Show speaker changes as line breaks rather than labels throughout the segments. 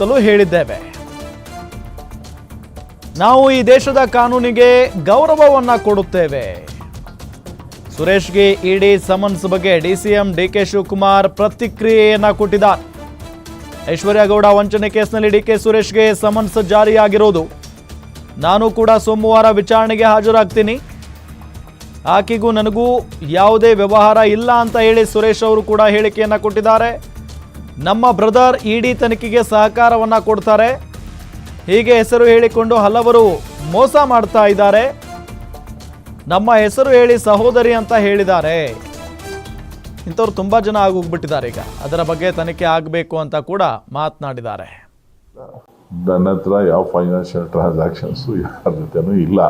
ಅಂತಲೂ ಹೇಳಿದ್ದೇವೆ. ನಾವು ಈ ದೇಶದ ಕಾನೂನಿಗೆ ಗೌರವವನ್ನ ಕೊಡುತ್ತೇವೆ. ಸುರೇಶ್ಗೆ ಇಡಿ ಸಮನ್ಸ್ ಬಗ್ಗೆ ಡಿಸಿಎಂ ಡಿಕೆ ಶಿವಕುಮಾರ್ ಪ್ರತಿಕ್ರಿಯೆಯನ್ನ ಕೊಟ್ಟಿದ್ದಾರೆ. ಐಶ್ವರ್ಯ ಗೌಡ ವಂಚನೆ ಕೇಸ್ನಲ್ಲಿ ಡಿಕೆ ಸುರೇಶ್ಗೆ ಸಮನ್ಸ್ ಜಾರಿಯಾಗಿರೋದು. ನಾನು ಕೂಡ ಸೋಮವಾರ ವಿಚಾರಣೆಗೆ ಹಾಜರಾಗ್ತೀನಿ. ಆಕೆಗೂ ನನಗೂ ಯಾವುದೇ ವ್ಯವಹಾರ ಇಲ್ಲ ಅಂತ ಹೇಳಿ ಸುರೇಶ್ ಅವರು ಕೂಡ ಹೇಳಿಕೆಯನ್ನ ಕೊಟ್ಟಿದ್ದಾರೆ. ನಮ್ಮ ಬ್ರದರ್ ಇಡಿ ತನಿಖೆಗೆ ಸಹಕಾರವನ್ನ ಕೊಡ್ತಾರೆ. ಹೀಗೆ ಹೆಸರು ಹೇಳಿಕೊಂಡು ಹಲವರು ಮೋಸ ಮಾಡ್ತಾ ಇದ್ದಾರೆ. ನಮ್ಮ ಹೆಸರು ಹೇಳಿ ಸಹೋದರಿ ಅಂತ ಹೇಳಿದ್ದಾರೆ. ಇಂಥವ್ರು ತುಂಬ ಜನ ಆಗೋಗ್ಬಿಟ್ಟಿದ್ದಾರೆ ಈಗ. ಅದರ ಬಗ್ಗೆ ತನಿಖೆ ಆಗಬೇಕು ಅಂತ ಕೂಡ ಮಾತನಾಡಿದ್ದಾರೆ.
ನನ್ನ ಹತ್ರ ಯಾವ ಫೈನಾನ್ಷಿಯಲ್ ಟ್ರಾನ್ಸಾಕ್ಷನ್ಸು ಯಾರ ಜೊತೆನೂ ಇಲ್ಲ.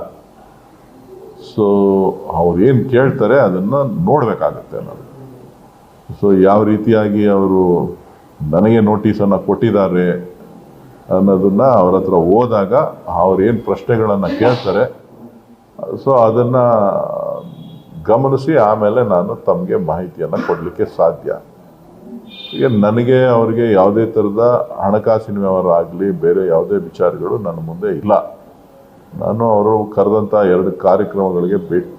ಸೊ ಅವ್ರು ಏನು ಕೇಳ್ತಾರೆ ಅದನ್ನು ನೋಡಬೇಕಾಗತ್ತೆ ನಾನು ಸೊ ಯಾವ ರೀತಿಯಾಗಿ ಅವರು ನನಗೆ ನೋಟಿಸನ್ನು ಕೊಟ್ಟಿದ್ದಾರೆ ಅನ್ನೋದನ್ನು ಅವ್ರ ಹತ್ರ ಹೋದಾಗ ಅವ್ರೇನು ಪ್ರಶ್ನೆಗಳನ್ನು ಕೇಳ್ತಾರೆ. ಸೊ ಅದನ್ನು ಗಮನಿಸಿ ಆಮೇಲೆ ನಾನು ತಮಗೆ ಮಾಹಿತಿಯನ್ನು ಕೊಡಲಿಕ್ಕೆ ಸಾಧ್ಯ. ಈಗ ನನಗೆ ಅವರಿಗೆ ಯಾವುದೇ ಥರದ ಹಣಕಾಸಿನ ವ್ಯವಹಾರ ಆಗಲಿ, ಬೇರೆ ಯಾವುದೇ ವಿಚಾರಗಳು ನನ್ನ ಮುಂದೆ ಇಲ್ಲ. ನಾನು ಅವರು ಕರೆದಂಥ ಎರಡು ಕಾರ್ಯಕ್ರಮಗಳಿಗೆ ಭೇಟಿ,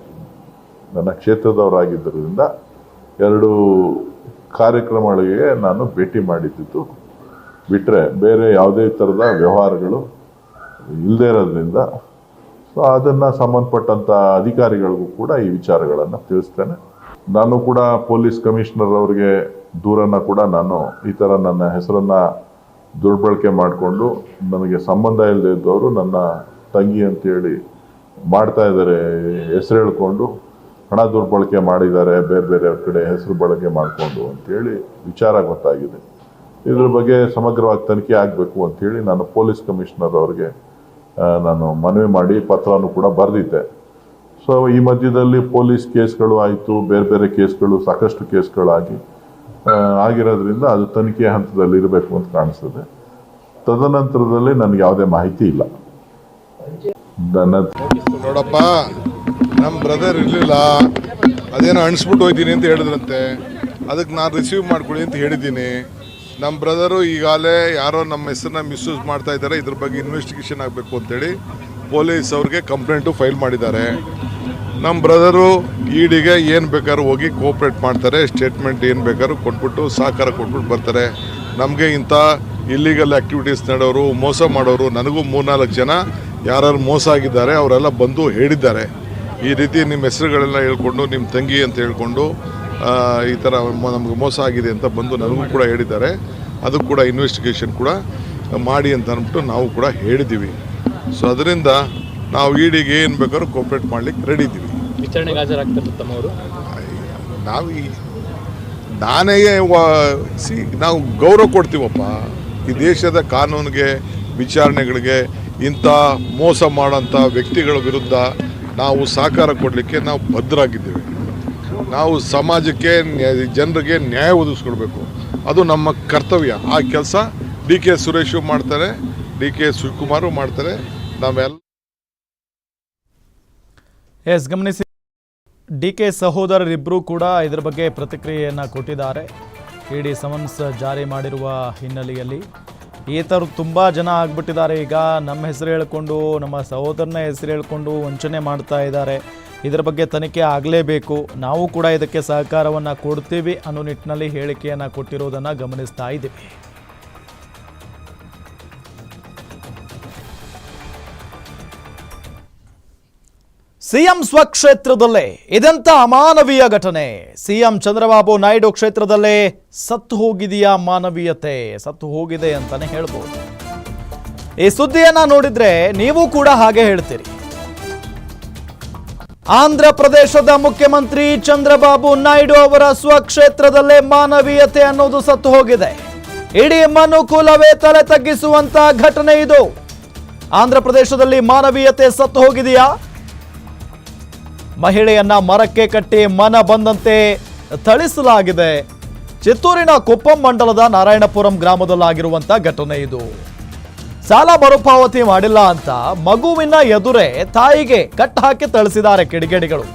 ನನ್ನ ಕ್ಷೇತ್ರದವರಾಗಿದ್ದರಿಂದ ಎರಡು ಕಾರ್ಯಕ್ರಮಗಳಿಗೆ ನಾನು ಭೇಟಿ ಮಾಡಿದ್ದಿದ್ದು ಬಿಟ್ಟರೆ ಬೇರೆ ಯಾವುದೇ ಥರದ ವ್ಯವಹಾರಗಳು ಇಲ್ಲದೇ ಇರೋದ್ರಿಂದ, ಸೊ ಅದನ್ನು ಸಂಬಂಧಪಟ್ಟಂಥ ಅಧಿಕಾರಿಗಳಿಗೂ ಕೂಡ ಈ ವಿಚಾರಗಳನ್ನು ತಿಳಿಸ್ತೇನೆ. ನಾನು ಕೂಡ ಪೊಲೀಸ್ ಕಮಿಷನರ್ ಅವರಿಗೆ ದೂರನ್ನು ಕೂಡ ನಾನು ಈ ಥರ ನನ್ನ ಹೆಸರನ್ನು ದುರ್ಬಳಕೆ ಮಾಡಿಕೊಂಡು, ನನಗೆ ಸಂಬಂಧ ಇಲ್ಲದೇ ಇದ್ದವರು ನನ್ನ ತಂಗಿ ಅಂತೇಳಿ ಮಾಡ್ತಾ ಇದ್ದಾರೆ, ಹೆಸರು ಹೇಳ್ಕೊಂಡು ಹಣ ದುರ್ಬಳಕೆ ಮಾಡಿದ್ದಾರೆ, ಬೇರೆ ಬೇರೆ ಕಡೆ ಹೆಸರು ಬಳಕೆ ಮಾಡಿಕೊಂಡು ಅಂತೇಳಿ ವಿಚಾರ ಗೊತ್ತಾಗಿದೆ. ಇದ್ರ ಬಗ್ಗೆ ಸಮಗ್ರವಾಗಿ ತನಿಖೆ ಆಗಬೇಕು ಅಂತೇಳಿ ನಾನು ಪೊಲೀಸ್ ಕಮಿಷನರ್ ಅವರಿಗೆ ನಾನು ಮನವಿ ಮಾಡಿ ಪತ್ರನೂ ಕೂಡ ಬರೆದಿದ್ದೆ. ಸೊ ಈ ಮಧ್ಯದಲ್ಲಿ ಪೊಲೀಸ್ ಕೇಸ್ಗಳು ಆಯಿತು, ಬೇರೆ ಬೇರೆ ಕೇಸ್ಗಳು ಸಾಕಷ್ಟು ಕೇಸ್ಗಳಾಗಿ ಆಗಿರೋದ್ರಿಂದ ಅದು ತನಿಖೆ ಹಂತದಲ್ಲಿ ಇರಬೇಕು ಅಂತ ಕಾಣಿಸ್ತದೆ. ತದನಂತರದಲ್ಲಿ ನನಗೆ ಯಾವುದೇ ಮಾಹಿತಿ ಇಲ್ಲ.
ನೋಡಪ್ಪ ನಮ್ಮ ಬ್ರದರ್ ಇರಲಿಲ್ಲ. ಅದೇನೋ ಅಣಿಸ್ಬಿಟ್ಟು ಹೋಯ್ತೀನಿ ಅಂತ ಹೇಳಿದ್ರಂತೆ. ಅದಕ್ಕೆ ನಾನು ರಿಸೀವ್ ಮಾಡ್ಕೊಳ್ಳಿ ಅಂತ ಹೇಳಿದ್ದೀನಿ. ನಮ್ಮ ಬ್ರದರು ಈಗಾಗಲೇ ಯಾರೋ ನಮ್ಮ ಹೆಸರನ್ನ ಮಿಸ್ಯೂಸ್ ಮಾಡ್ತಾ ಇದ್ದಾರೆ. ಇದ್ರ ಬಗ್ಗೆ ಇನ್ವೆಸ್ಟಿಗೇಷನ್ ಆಗಬೇಕು ಅಂತೇಳಿ ಪೊಲೀಸ್ ಅವ್ರಿಗೆ ಕಂಪ್ಲೇಂಟು ಫೈಲ್ ಮಾಡಿದ್ದಾರೆ. ನಮ್ಮ ಬ್ರದರು ಈಡಿಗೆ ಏನು ಬೇಕಾದ್ರೂ ಹೋಗಿ ಕೋಪ್ರೇಟ್ ಮಾಡ್ತಾರೆ. ಸ್ಟೇಟ್ಮೆಂಟ್ ಏನು ಬೇಕಾದ್ರೂ ಕೊಟ್ಬಿಟ್ಟು ಸಹಕಾರ ಕೊಟ್ಬಿಟ್ಟು ಬರ್ತಾರೆ. ನಮಗೆ ಇಂಥ ಇಲ್ಲಿಗಲ್ ಆ್ಯಕ್ಟಿವಿಟೀಸ್ ನಡೆಯೋರು, ಮೋಸ ಮಾಡೋರು, ನನಗೂ ಮೂರ್ನಾಲ್ಕು ಜನ ಯಾರು ಮೋಸ ಆಗಿದ್ದಾರೆ, ಅವರೆಲ್ಲ ಬಂದು ಹೇಳಿದ್ದಾರೆ. ಈ ರೀತಿ ನಿಮ್ಮ ಹೆಸರುಗಳೆಲ್ಲ ಹೇಳ್ಕೊಂಡು ನಿಮ್ಮ ತಂಗಿ ಅಂತ ಹೇಳ್ಕೊಂಡು ಈ ಥರ ನಮಗೆ ಮೋಸ ಆಗಿದೆ ಅಂತ ಬಂದು ನನಗೂ ಕೂಡ ಹೇಳಿದ್ದಾರೆ. ಅದು ಕೂಡ ಇನ್ವೆಸ್ಟಿಗೇಷನ್ ಕೂಡ ಮಾಡಿ ಅಂತ ಅಂದ್ಬಿಟ್ಟು ನಾವು ಕೂಡ ಹೇಳಿದ್ದೀವಿ. ಸೊ ಅದರಿಂದ ನಾವು ಈಡಿಗೆ ಏನು ಬೇಕಾದ್ರೂ ಕೋಪ್ರೇಟ್ ಮಾಡ್ಲಿಕ್ಕೆ ರೆಡಿ ಇದ್ದೀವಿ.
ವಿಚಾರಣೆಗೆ ಹಾಜರಾಗ್ತಾರೆ ತಮ್ಮವರು?
ನಾವು ಈ ನಾನೇ ಸಿ ನಾವು ಗೌರವ ಕೊಡ್ತೀವಪ್ಪ. ಈ ದೇಶದ ಕಾನೂನಿಗೆ ವಿಚಾರಣೆಗಳಿಗೆ ಇಂಥ ಮೋಸ ಮಾಡೋಂಥ ವ್ಯಕ್ತಿಗಳ ವಿರುದ್ಧ ನಾವು ಸಹಕಾರ ಕೊಡಲಿಕ್ಕೆ ನಾವು ಬದ್ಧರಾಗಿದ್ದೇವೆ ನಾವು ಸಮಾಜಕ್ಕೆ ಜನರಿಗೆ ನ್ಯಾಯ ಒದಗಿಸ್ಕೊಡ್ಬೇಕು. ಅದು ನಮ್ಮ ಕರ್ತವ್ಯ. ಆ ಕೆಲಸ ಡಿ ಕೆ ಸುರೇಶು ಮಾಡ್ತಾರೆ, ಡಿ ಕೆ ಶಿವಕುಮಾರು ಮಾಡ್ತಾರೆ. ನಾವೆಲ್ಲ
ಎಸ್, ಗಮನಿಸಿ, ಡಿ ಕೆ ಸಹೋದರರಿಬ್ಬರೂ ಕೂಡ ಇದರ ಬಗ್ಗೆ ಪ್ರತಿಕ್ರಿಯೆಯನ್ನು ಕೊಟ್ಟಿದ್ದಾರೆ. ಇಡಿ ಸಮನ್ಸ್ ಜಾರಿ ಮಾಡಿರುವ ಹಿನ್ನೆಲೆಯಲ್ಲಿ. ಈ ಥರ ತುಂಬ ಜನ ಆಗ್ಬಿಟ್ಟಿದ್ದಾರೆ. ಈಗ ನಮ್ಮ ಹೆಸರು ಹೇಳ್ಕೊಂಡು, ನಮ್ಮ ಸಹೋದರನ ಹೆಸರು ಹೇಳ್ಕೊಂಡು ವಂಚನೆ ಮಾಡ್ತಾ ಇದ್ದಾರೆ. ಇದರ ಬಗ್ಗೆ ತನಿಖೆ ಆಗಲೇಬೇಕು. ನಾವು ಕೂಡ ಇದಕ್ಕೆ ಸಹಕಾರವನ್ನು ಕೊಡ್ತೀವಿ ಅನ್ನೋ ನಿಟ್ಟಿನಲ್ಲಿ ಹೇಳಿಕೆಯನ್ನು ಕೊಟ್ಟಿರೋದನ್ನು ಗಮನಿಸ್ತಾ ಇದ್ದೀವಿ. ಸಿಎಂ ಸ್ವಕ್ಷೇತ್ರದಲ್ಲೇ ಇದೆಂತ ಅಮಾನವೀಯ ಘಟನೆ? ಸಿಎಂ ಚಂದ್ರಬಾಬು ನಾಯ್ಡು ಕ್ಷೇತ್ರದಲ್ಲೇ ಸತ್ತು ಹೋಗಿದೆಯಾ ಮಾನವೀಯತೆ? ಸತ್ತು ಹೋಗಿದೆ ಅಂತಾನೆ ಹೇಳ್ಬೋದು. ಈ ಸುದ್ದಿಯನ್ನ ನೋಡಿದ್ರೆ ನೀವು ಕೂಡ ಹಾಗೆ ಹೇಳ್ತೀರಿ. ಆಂಧ್ರ ಪ್ರದೇಶದ ಮುಖ್ಯಮಂತ್ರಿ ಚಂದ್ರಬಾಬು ನಾಯ್ಡು ಅವರ ಸ್ವಕ್ಷೇತ್ರದಲ್ಲೇ ಮಾನವೀಯತೆ ಅನ್ನೋದು ಸತ್ತು ಹೋಗಿದೆ. ಇಡೀ ಮನುಕುಲವೇ ತಲೆ ತಗ್ಗಿಸುವಂತ ಘಟನೆ ಇದು. ಆಂಧ್ರ ಪ್ರದೇಶದಲ್ಲಿ ಮಾನವೀಯತೆ ಸತ್ತು ಹೋಗಿದೆಯಾ? ಮಹಿಳೆಯನ್ನ ಮರಕ್ಕೆ ಕಟ್ಟಿ ಮನ ಬಂದಂತೆ ಥಳಿಸಲಾಗಿದೆ. ಚಿತ್ತೂರಿನ ಕೊಪ್ಪಂ ಮಂಡಲದ ನಾರಾಯಣಪುರಂ ಗ್ರಾಮದಲ್ಲಾಗಿರುವಂತ ಘಟನೆ ಇದು. ಸಾಲ ಮರುಪಾವತಿ ಮಾಡಿಲ್ಲ ಅಂತ ಮಗುವಿನ ಎದುರೇ ತಾಯಿಗೆ ಕಟ್ ಹಾಕಿ ತಳಿಸಿದ್ದಾರೆ ಕಿಡಿಗೇಡಿಗಳು.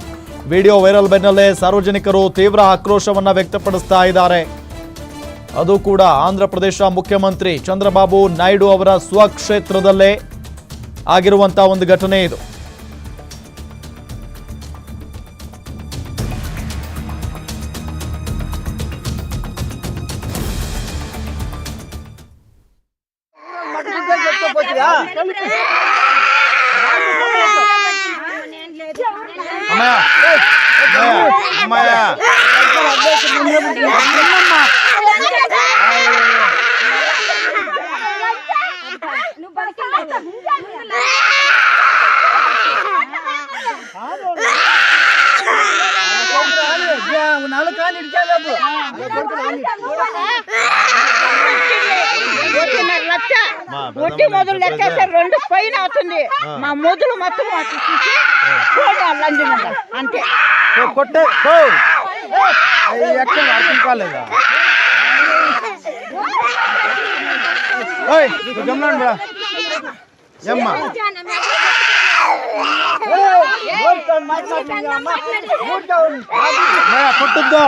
ವಿಡಿಯೋ ವೈರಲ್ ಬೆನ್ನಲ್ಲೇ ಸಾರ್ವಜನಿಕರು ತೀವ್ರ ಆಕ್ರೋಶವನ್ನ ವ್ಯಕ್ತಪಡಿಸ್ತಾ ಇದ್ದಾರೆ. ಅದು ಕೂಡ ಆಂಧ್ರ ಪ್ರದೇಶ ಮುಖ್ಯಮಂತ್ರಿ ಚಂದ್ರಬಾಬು ನಾಯ್ಡು ಅವರ ಸ್ವಕ್ಷೇತ್ರದಲ್ಲೇ ಆಗಿರುವಂತಹ ಒಂದು ಘಟನೆ ಇದು. ఎక్కడ అర్థం కాలేదా గమనండి ఏమ్మా కొట్టుద్దా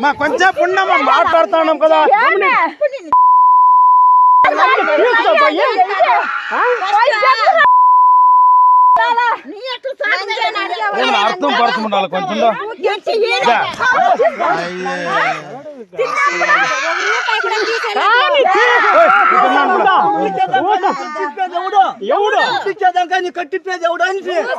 మా కొంచెం పుణ్యమా మాట్లాడుతున్నాం కదా ఏమన్నా అర్థం పడుతుండాలి కొంచెం
ఎవడు ఇచ్చేదాకా నీ కట్టిప్పేది ఎవడు అని
వేలు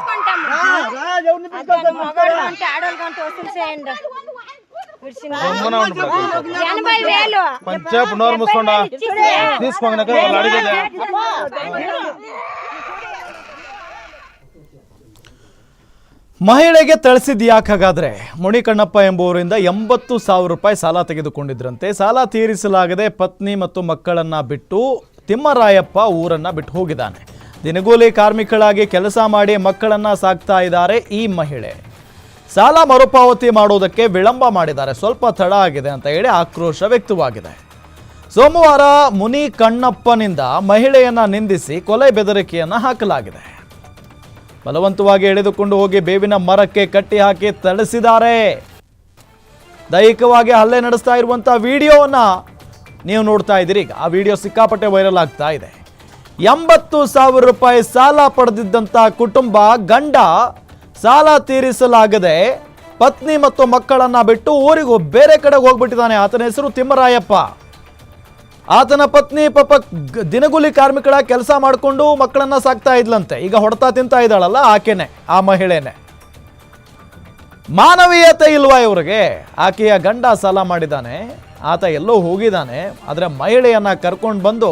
కొంచెంసేపు నోరు మూసుకోండా తీసుకోండి వాళ్ళు అడిగేదే ಮಹಿಳೆಗೆ ಥಳಿಸಿದ್ ಯಾಕೆ ಹಾಗಾದ್ರೆ ಮುಣಿಕಣ್ಣಪ್ಪ ಎಂಬುವರಿಂದ ಎಂಬತ್ತು ಸಾವಿರ ರೂಪಾಯಿ ಸಾಲ ತೆಗೆದುಕೊಂಡಿದ್ರಂತೆ ಸಾಲ ತೀರಿಸಲಾಗದೆ ಪತ್ನಿ ಮತ್ತು ಮಕ್ಕಳನ್ನ ಬಿಟ್ಟು ತಿಮ್ಮರಾಯಪ್ಪ ಊರನ್ನ ಬಿಟ್ಟು ಹೋಗಿದ್ದಾನೆ ದಿನಗೂಲಿ ಕಾರ್ಮಿಕಳಾಗಿ ಕೆಲಸ ಮಾಡಿ ಮಕ್ಕಳನ್ನ ಸಾಕ್ತಾ ಇದ್ದಾರೆ ಈ ಮಹಿಳೆ ಸಾಲ ಮರುಪಾವತಿ ಮಾಡೋದಕ್ಕೆ ವಿಳಂಬ ಮಾಡಿದ್ದಾರೆ. ಸ್ವಲ್ಪ ತಡ ಆಗಿದೆ ಅಂತ ಹೇಳಿ ಆಕ್ರೋಶ ವ್ಯಕ್ತವಾಗಿದೆ. ಸೋಮವಾರ ಮುನಿ ಕಣ್ಣಪ್ಪನಿಂದ ಮಹಿಳೆಯನ್ನ ನಿಂದಿಸಿ ಕೊಲೆ ಬೆದರಿಕೆಯನ್ನ ಹಾಕಲಾಗಿದೆ. ಬಲವಂತವಾಗಿ ಎಳೆದುಕೊಂಡು ಹೋಗಿ ಬೇವಿನ ಮರಕ್ಕೆ ಕಟ್ಟಿ ಹಾಕಿ ತಳಿಸಿದ್ದಾರೆ ದೈಹಿಕವಾಗಿ ಹಲ್ಲೆ ನಡೆಸ್ತಾ ಇರುವಂಥ ವಿಡಿಯೋವನ್ನ ನೀವು ನೋಡ್ತಾ ಇದ್ದೀರಿ. ಈಗ ಆ ವಿಡಿಯೋ ಸಿಕ್ಕಾಪಟ್ಟೆ ವೈರಲ್ ಆಗ್ತಾ ಇದೆ. ಎಂಬತ್ತು ಸಾವಿರ ರೂಪಾಯಿ ಸಾಲ ಪಡೆದಿದ್ದಂಥ ಕುಟುಂಬ ಗಂಡ ಸಾಲ ತೀರಿಸಲಾಗದೆ ಪತ್ನಿ ಮತ್ತು ಮಕ್ಕಳನ್ನ ಬಿಟ್ಟು ಊರಿಗೂ ಬೇರೆ ಕಡೆ ಹೋಗ್ಬಿಟ್ಟಿದ್ದಾನೆ. ಆತನ ಹೆಸರು ತಿಮ್ಮರಾಯಪ್ಪ. ಆತನ ಪತ್ನಿ ಪಾಪ ದಿನಗೂಲಿ ಕಾರ್ಮಿಕಳ ಕೆಲಸ ಮಾಡಿಕೊಂಡು ಮಕ್ಕಳನ್ನ ಸಾಕ್ತಾ ಇದ್ಲಂತೆ. ಈಗ ಹೊಡ್ತಾ ತಿಂತಾ ಇದ್ದಾಳಲ್ಲ ಆಕೆನೆ, ಆ ಮಹಿಳೆನೆ. ಮಾನವೀಯತೆ ಇಲ್ವಾ ಇವ್ರಿಗೆ? ಆಕೆಯ ಗಂಡ ಸಾಲ ಮಾಡಿದ್ದಾನೆ, ಆತ ಎಲ್ಲೋ ಹೋಗಿದ್ದಾನೆ, ಆದರೆ ಮಹಿಳೆಯನ್ನ ಕರ್ಕೊಂಡು ಬಂದು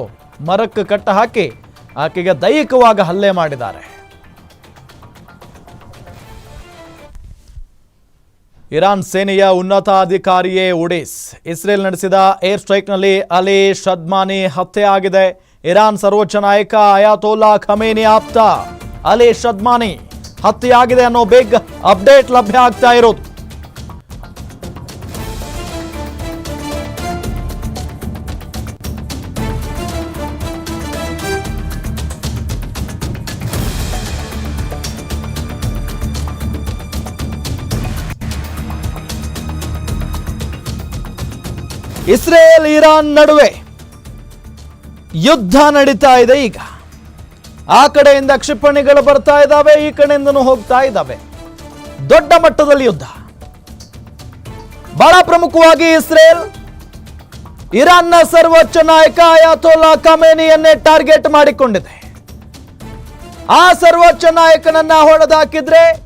ಮರಕ್ಕೆ ಕಟ್ಟ ಹಾಕಿ ಆಕೆಗೆ ದೈಹಿಕವಾಗಿ ಹಲ್ಲೆ ಮಾಡಿದ್ದಾರೆ. ಇರಾನ್ ಸೇನೆಯ ಉನ್ನತಾಧಿಕಾರಿಯೇ ಉಡೀಸ್. ಇಸ್ರೇಲ್ ನಡೆಸಿದ ಏರ್ ಸ್ಟ್ರೈಕ್ನಲ್ಲಿ ಅಲಿ ಶದ್ಮಾನಿ ಹತ್ಯೆಯಾಗಿದೆ ಇರಾನ್ ಸರ್ವೋಚ್ಚ ನಾಯಕ ಅಯಾತೋಲ್ಲಾ ಖಮೇನಿ ಆಪ್ತ. ಅಲಿ ಶದ್ಮಾನಿ ಹತ್ಯೆಯಾಗಿದೆ ಅನ್ನೋ ಬಿಗ್ ಅಪ್ಡೇಟ್ ಲಭ್ಯ ಆಗ್ತಾ ಇರೋದು. ಇಸ್ರೇಲ್ ಇರಾನ್ ನಡುವೆ ಯುದ್ಧ ನಡೀತಾ ಇದೆ ಈಗ. ಆ ಕಡೆಯಿಂದ ಕ್ಷಿಪಣಿಗಳು ಬರ್ತಾ ಇದ್ದಾವೆ, ಈ ಕಡೆಯಿಂದನೂ ಹೋಗ್ತಾ ಇದ್ದಾವೆ. ದೊಡ್ಡ ಮಟ್ಟದಲ್ಲಿ ಯುದ್ಧ. ಬಹಳ ಪ್ರಮುಖವಾಗಿ ಇಸ್ರೇಲ್ ಇರಾನ್ನ ಸರ್ವೋಚ್ಚ ನಾಯಕ ಅಯಾತೋಲ್ಲಾ ಕಮೇನಿಯನ್ನೇ ಟಾರ್ಗೆಟ್ ಮಾಡಿಕೊಂಡಿದೆ. ಆ ಸರ್ವೋಚ್ಚ ನಾಯಕನನ್ನ ಹೊಡೆದಾಕಿದ್ರೆ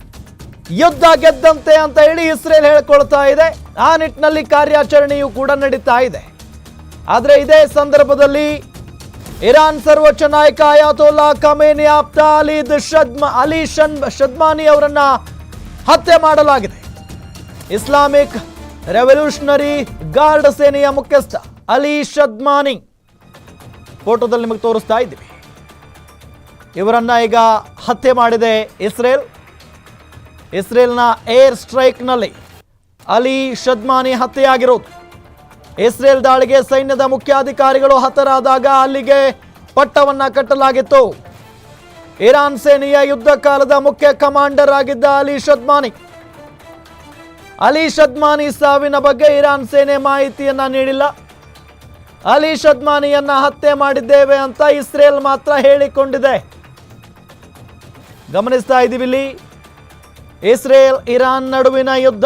ಯುದ್ಧ ಗೆದ್ದಂತೆ ಅಂತ ಹೇಳಿ ಇಸ್ರೇಲ್ ಹೇಳ್ಕೊಳ್ತಾ ಇದೆ. ಆ ನಿಟ್ಟಿನಲ್ಲಿ ಕಾರ್ಯಾಚರಣೆಯು ಕೂಡ ನಡೀತಾ ಇದೆ. ಆದರೆ ಇದೇ ಸಂದರ್ಭದಲ್ಲಿ ಇರಾನ್ ಸರ್ವೋಚ್ಚ ನಾಯಕ ಅಯಾತೋಲ್ಲಾ ಕಮೇನಿ ಆಪ್ತ ಅಲಿದ್ ಶದ್ಮ ಅಲಿ ಶನ್ ಶದ್ಮಾನಿ ಅವರನ್ನ ಹತ್ಯೆ ಮಾಡಲಾಗಿದೆ. ಇಸ್ಲಾಮಿಕ್ ರೆವಲ್ಯೂಷನರಿ ಗಾರ್ಡ್ ಸೇನೆಯ ಮುಖ್ಯಸ್ಥ ಅಲಿ ಶದ್ಮಾನಿ ಫೋಟೋದಲ್ಲಿ ನಿಮಗೆ ತೋರಿಸ್ತಾ ಇದ್ದೀವಿ. ಇವರನ್ನ ಈಗ ಹತ್ಯೆ ಮಾಡಿದೆ ಇಸ್ರೇಲ್. ಇಸ್ರೇಲ್ನ ಏರ್ ಸ್ಟ್ರೈಕ್ನಲ್ಲಿ ಅಲಿ ಶದ್ಮಾನಿ ಹತ್ಯೆಯಾಗಿರೋದು. ಇಸ್ರೇಲ್ ದಾಳಿಗೆ ಸೈನ್ಯದ ಮುಖ್ಯಾಧಿಕಾರಿಗಳು ಹತರಾದಾಗ ಅಲ್ಲಿಗೆ ಪಟ್ಟವನ್ನ ಕಟ್ಟಲಾಗಿತ್ತು. ಇರಾನ್ ಸೇನೆಯ ಯುದ್ಧ ಕಾಲದ ಮುಖ್ಯ ಕಮಾಂಡರ್ ಆಗಿದ್ದ ಅಲಿ ಶದ್ಮಾನಿ. ಅಲಿ ಶದ್ಮಾನಿ ಸಾವಿನ ಬಗ್ಗೆ ಇರಾನ್ ಸೇನೆ ಮಾಹಿತಿಯನ್ನ ನೀಡಿಲ್ಲ. ಅಲಿ ಶದ್ಮಾನಿಯನ್ನ ಹತ್ಯೆ ಮಾಡಿದ್ದೇವೆ ಅಂತ ಇಸ್ರೇಲ್ ಮಾತ್ರ ಹೇಳಿಕೊಂಡಿದೆ. ಗಮನಿಸ್ತಾ ಇದ್ದೀವಿ ಇಲ್ಲಿ. ಇಸ್ರೇಲ್ ಇರಾನ್ ನಡುವಿನ ಯುದ್ಧ.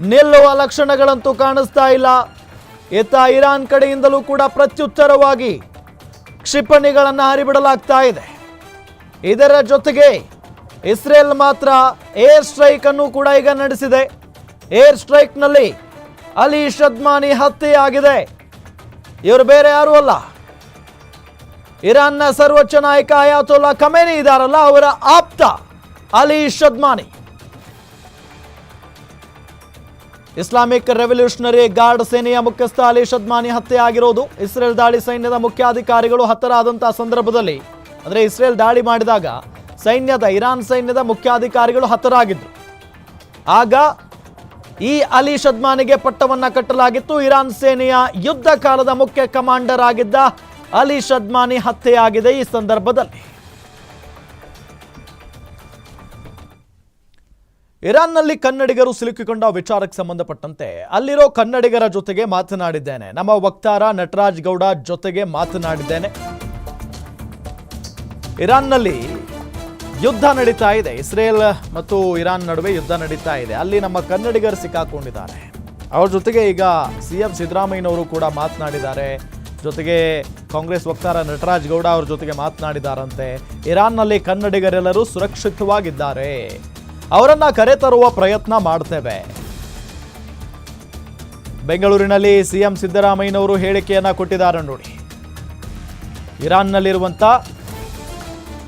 ನಿಲ್ಲುವ ಲಕ್ಷಣಗಳಂತೂ ಕಾಣಿಸ್ತಾ ಇಲ್ಲ. ಇತ್ತ ಇರಾನ್ ಕಡೆಯಿಂದಲೂ ಕೂಡ ಪ್ರತ್ಯುತ್ತರವಾಗಿ ಕ್ಷಿಪಣಿಗಳನ್ನು ಹರಿಬಿಡಲಾಗ್ತಾ ಇದೆ. ಇದರ ಜೊತೆಗೆ ಇಸ್ರೇಲ್ ಮಾತ್ರ ಏರ್ ಸ್ಟ್ರೈಕ್ ಅನ್ನು ಕೂಡ ಈಗ ನಡೆಸಿದೆ. ಏರ್ ಸ್ಟ್ರೈಕ್ನಲ್ಲಿ ಅಲಿ ಶದ್ಮಾನಿ ಹತ್ಯೆಯಾಗಿದೆ. ಇವರು ಬೇರೆ ಯಾರೂ ಅಲ್ಲ. ಇರಾನ್ನ ಸರ್ವೋಚ್ಚ ನಾಯಕ ಅಯಾತುಲ್ಲಾ ಕಮೇನಿ ಇದ್ದಾರಲ್ಲ ಅವರ ಆಪ್ತ. Ali Shadmani. Islamic revolutionary guard ಸೇನೆಯ ಮುಖ್ಯಸ್ಥ ಅಲಿ ಶದ್ಮಾನಿ ಹತ್ಯೆ ಇಸ್ರೇಲ್ ದಾಳಿ ಸೈನ್ಯದ ಮುಖ್ಯಾಧಿಕಾರಿಗಳು ಹತರಾದಂತಹ ಸಂದರ್ಭದಲ್ಲಿ. ಅಂದ್ರೆ ಇಸ್ರೇಲ್ ದಾಳಿ ಮಾಡಿದಾಗ ಸೈನ್ಯದ, ಇರಾನ್ ಸೈನ್ಯದ ಮುಖ್ಯಾಧಿಕಾರಿಗಳು ಹತರಾಗಿದ್ರು. ಆಗ ಈ ಅಲಿ ಶದ್ಮಾನಿಗೆ ಪಟ್ಟವನ್ನ ಕಟ್ಟಲಾಗಿತ್ತು. ಇರಾನ್ ಸೇನೆಯ ಯುದ್ಧ ಕಾಲದ ಮುಖ್ಯ ಕಮಾಂಡರ್ ಆಗಿದ್ದ ಅಲಿ ಶದ್ಮಾನಿ ಹತ್ಯೆಯಾಗಿದೆ ಈ ಸಂದರ್ಭದಲ್ಲಿ. ಇರಾನ್ನಲ್ಲಿ ಕನ್ನಡಿಗರು ಸಿಲುಕಿಕೊಂಡ ವಿಚಾರಕ್ಕೆ ಸಂಬಂಧಪಟ್ಟಂತೆ ಅಲ್ಲಿರೋ ಕನ್ನಡಿಗರ ಜೊತೆಗೆ ಮಾತನಾಡಿದ್ದೇನೆ. ನಮ್ಮ ವಕ್ತಾರ ನಟರಾಜ್ ಗೌಡ ಜೊತೆಗೆ ಮಾತನಾಡಿದ್ದೇನೆ. ಇರಾನ್ನಲ್ಲಿ ಯುದ್ಧ ನಡೀತಾ ಇದೆ. ಇಸ್ರೇಲ್ ಮತ್ತು ಇರಾನ್ ನಡುವೆ ಯುದ್ಧ ನಡೀತಾ ಇದೆ. ಅಲ್ಲಿ ನಮ್ಮ ಕನ್ನಡಿಗರು ಸಿಕ್ಕಾಕೊಂಡಿದ್ದಾರೆ. ಅವ್ರ ಜೊತೆಗೆ ಈಗ ಸಿ ಎಂ ಸಿದ್ದರಾಮಯ್ಯನವರು ಕೂಡ ಮಾತನಾಡಿದ್ದಾರೆ. ಜೊತೆಗೆ ಕಾಂಗ್ರೆಸ್ ವಕ್ತಾರ ನಟರಾಜ್ ಗೌಡ ಅವ್ರ ಜೊತೆಗೆ ಮಾತನಾಡಿದಾರಂತೆ. ಇರಾನ್ನಲ್ಲಿ ಕನ್ನಡಿಗರೆಲ್ಲರೂ ಸುರಕ್ಷಿತವಾಗಿದ್ದಾರೆ. ಅವರನ್ನ ಕರೆತರುವ ಪ್ರಯತ್ನ ಮಾಡ್ತೇವೆ. ಬೆಂಗಳೂರಿನಲ್ಲಿ ಸಿಎಂ ಸಿದ್ದರಾಮಯ್ಯನವರು ಹೇಳಿಕೆಯನ್ನ ಕೊಟ್ಟಿದ್ದಾರೆ ನೋಡಿ. ಇರಾನ್ನಲ್ಲಿರುವಂತ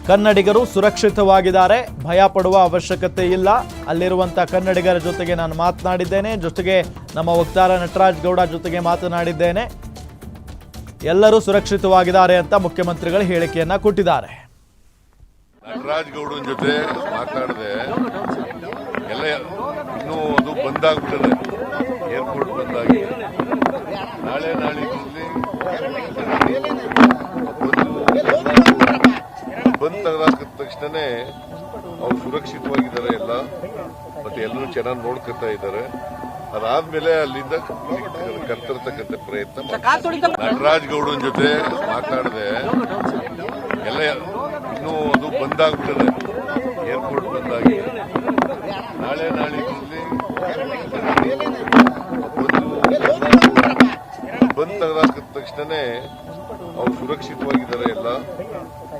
ಕನ್ನಡಿಗರು ಸುರಕ್ಷಿತವಾಗಿದ್ದಾರೆ. ಭಯ ಪಡುವ ಅವಶ್ಯಕತೆ ಇಲ್ಲ. ಅಲ್ಲಿರುವಂಥ ಕನ್ನಡಿಗರ ಜೊತೆಗೆ ನಾನು ಮಾತನಾಡಿದ್ದೇನೆ. ಜೊತೆಗೆ ನಮ್ಮ ವಕ್ತಾರ ನಟರಾಜ್ ಗೌಡ ಜೊತೆಗೆ ಮಾತನಾಡಿದ್ದೇನೆ. ಎಲ್ಲರೂ ಸುರಕ್ಷಿತವಾಗಿದ್ದಾರೆ ಅಂತ ಮುಖ್ಯಮಂತ್ರಿಗಳು ಹೇಳಿಕೆಯನ್ನ ಕೊಟ್ಟಿದ್ದಾರೆ.
ನಟರಾಜ್ ಗೌಡನ ಜೊತೆ ಮಾತಾಡಿದೆ, ಎಲ್ಲ ಇನ್ನೂ ಅದು ಬಂದಾಗ್ಬಿಟ್ಟಿದೆ. ಏರ್ಪೋರ್ಟ್ ಬಂದಾಗಿ. ನಾಳೆ ನಾಳಿದ್ರಲ್ಲಿ ಬಂದ್ ತೆಗೆದಾಕಿದ ತಕ್ಷಣನೇ ಅವ್ರು ಸುರಕ್ಷಿತವಾಗಿದ್ದಾರೆ ಎಲ್ಲ, ಮತ್ತೆ ಎಲ್ಲರೂ ಚೆನ್ನಾಗಿ ನೋಡ್ಕೊತಾ ಇದ್ದಾರೆ. ಅದಾದ್ಮೇಲೆ ಅಲ್ಲಿಂದ ಕರ್ತರ್ತಕ್ಕಂಥ ಪ್ರಯತ್ನ. ನಟರಾಜ್ ಗೌಡನ ಜೊತೆ ಮಾತಾಡಿದೆ ಬಂದಾಗ್ಬಿಟ್ಟಿದೆ ಏರ್ಪೋರ್ಟ್ ಬಂದಾಗಿ. ನಾಳೆ ನಾಳಿದ್ರಲ್ಲಿ ಬಂದ್ ತೆಗೆದಾಕಿದ ತಕ್ಷಣನೇ ಅವ್ರು ಸುರಕ್ಷಿತವಾಗಿದ್ದಾರೆ ಎಲ್ಲ.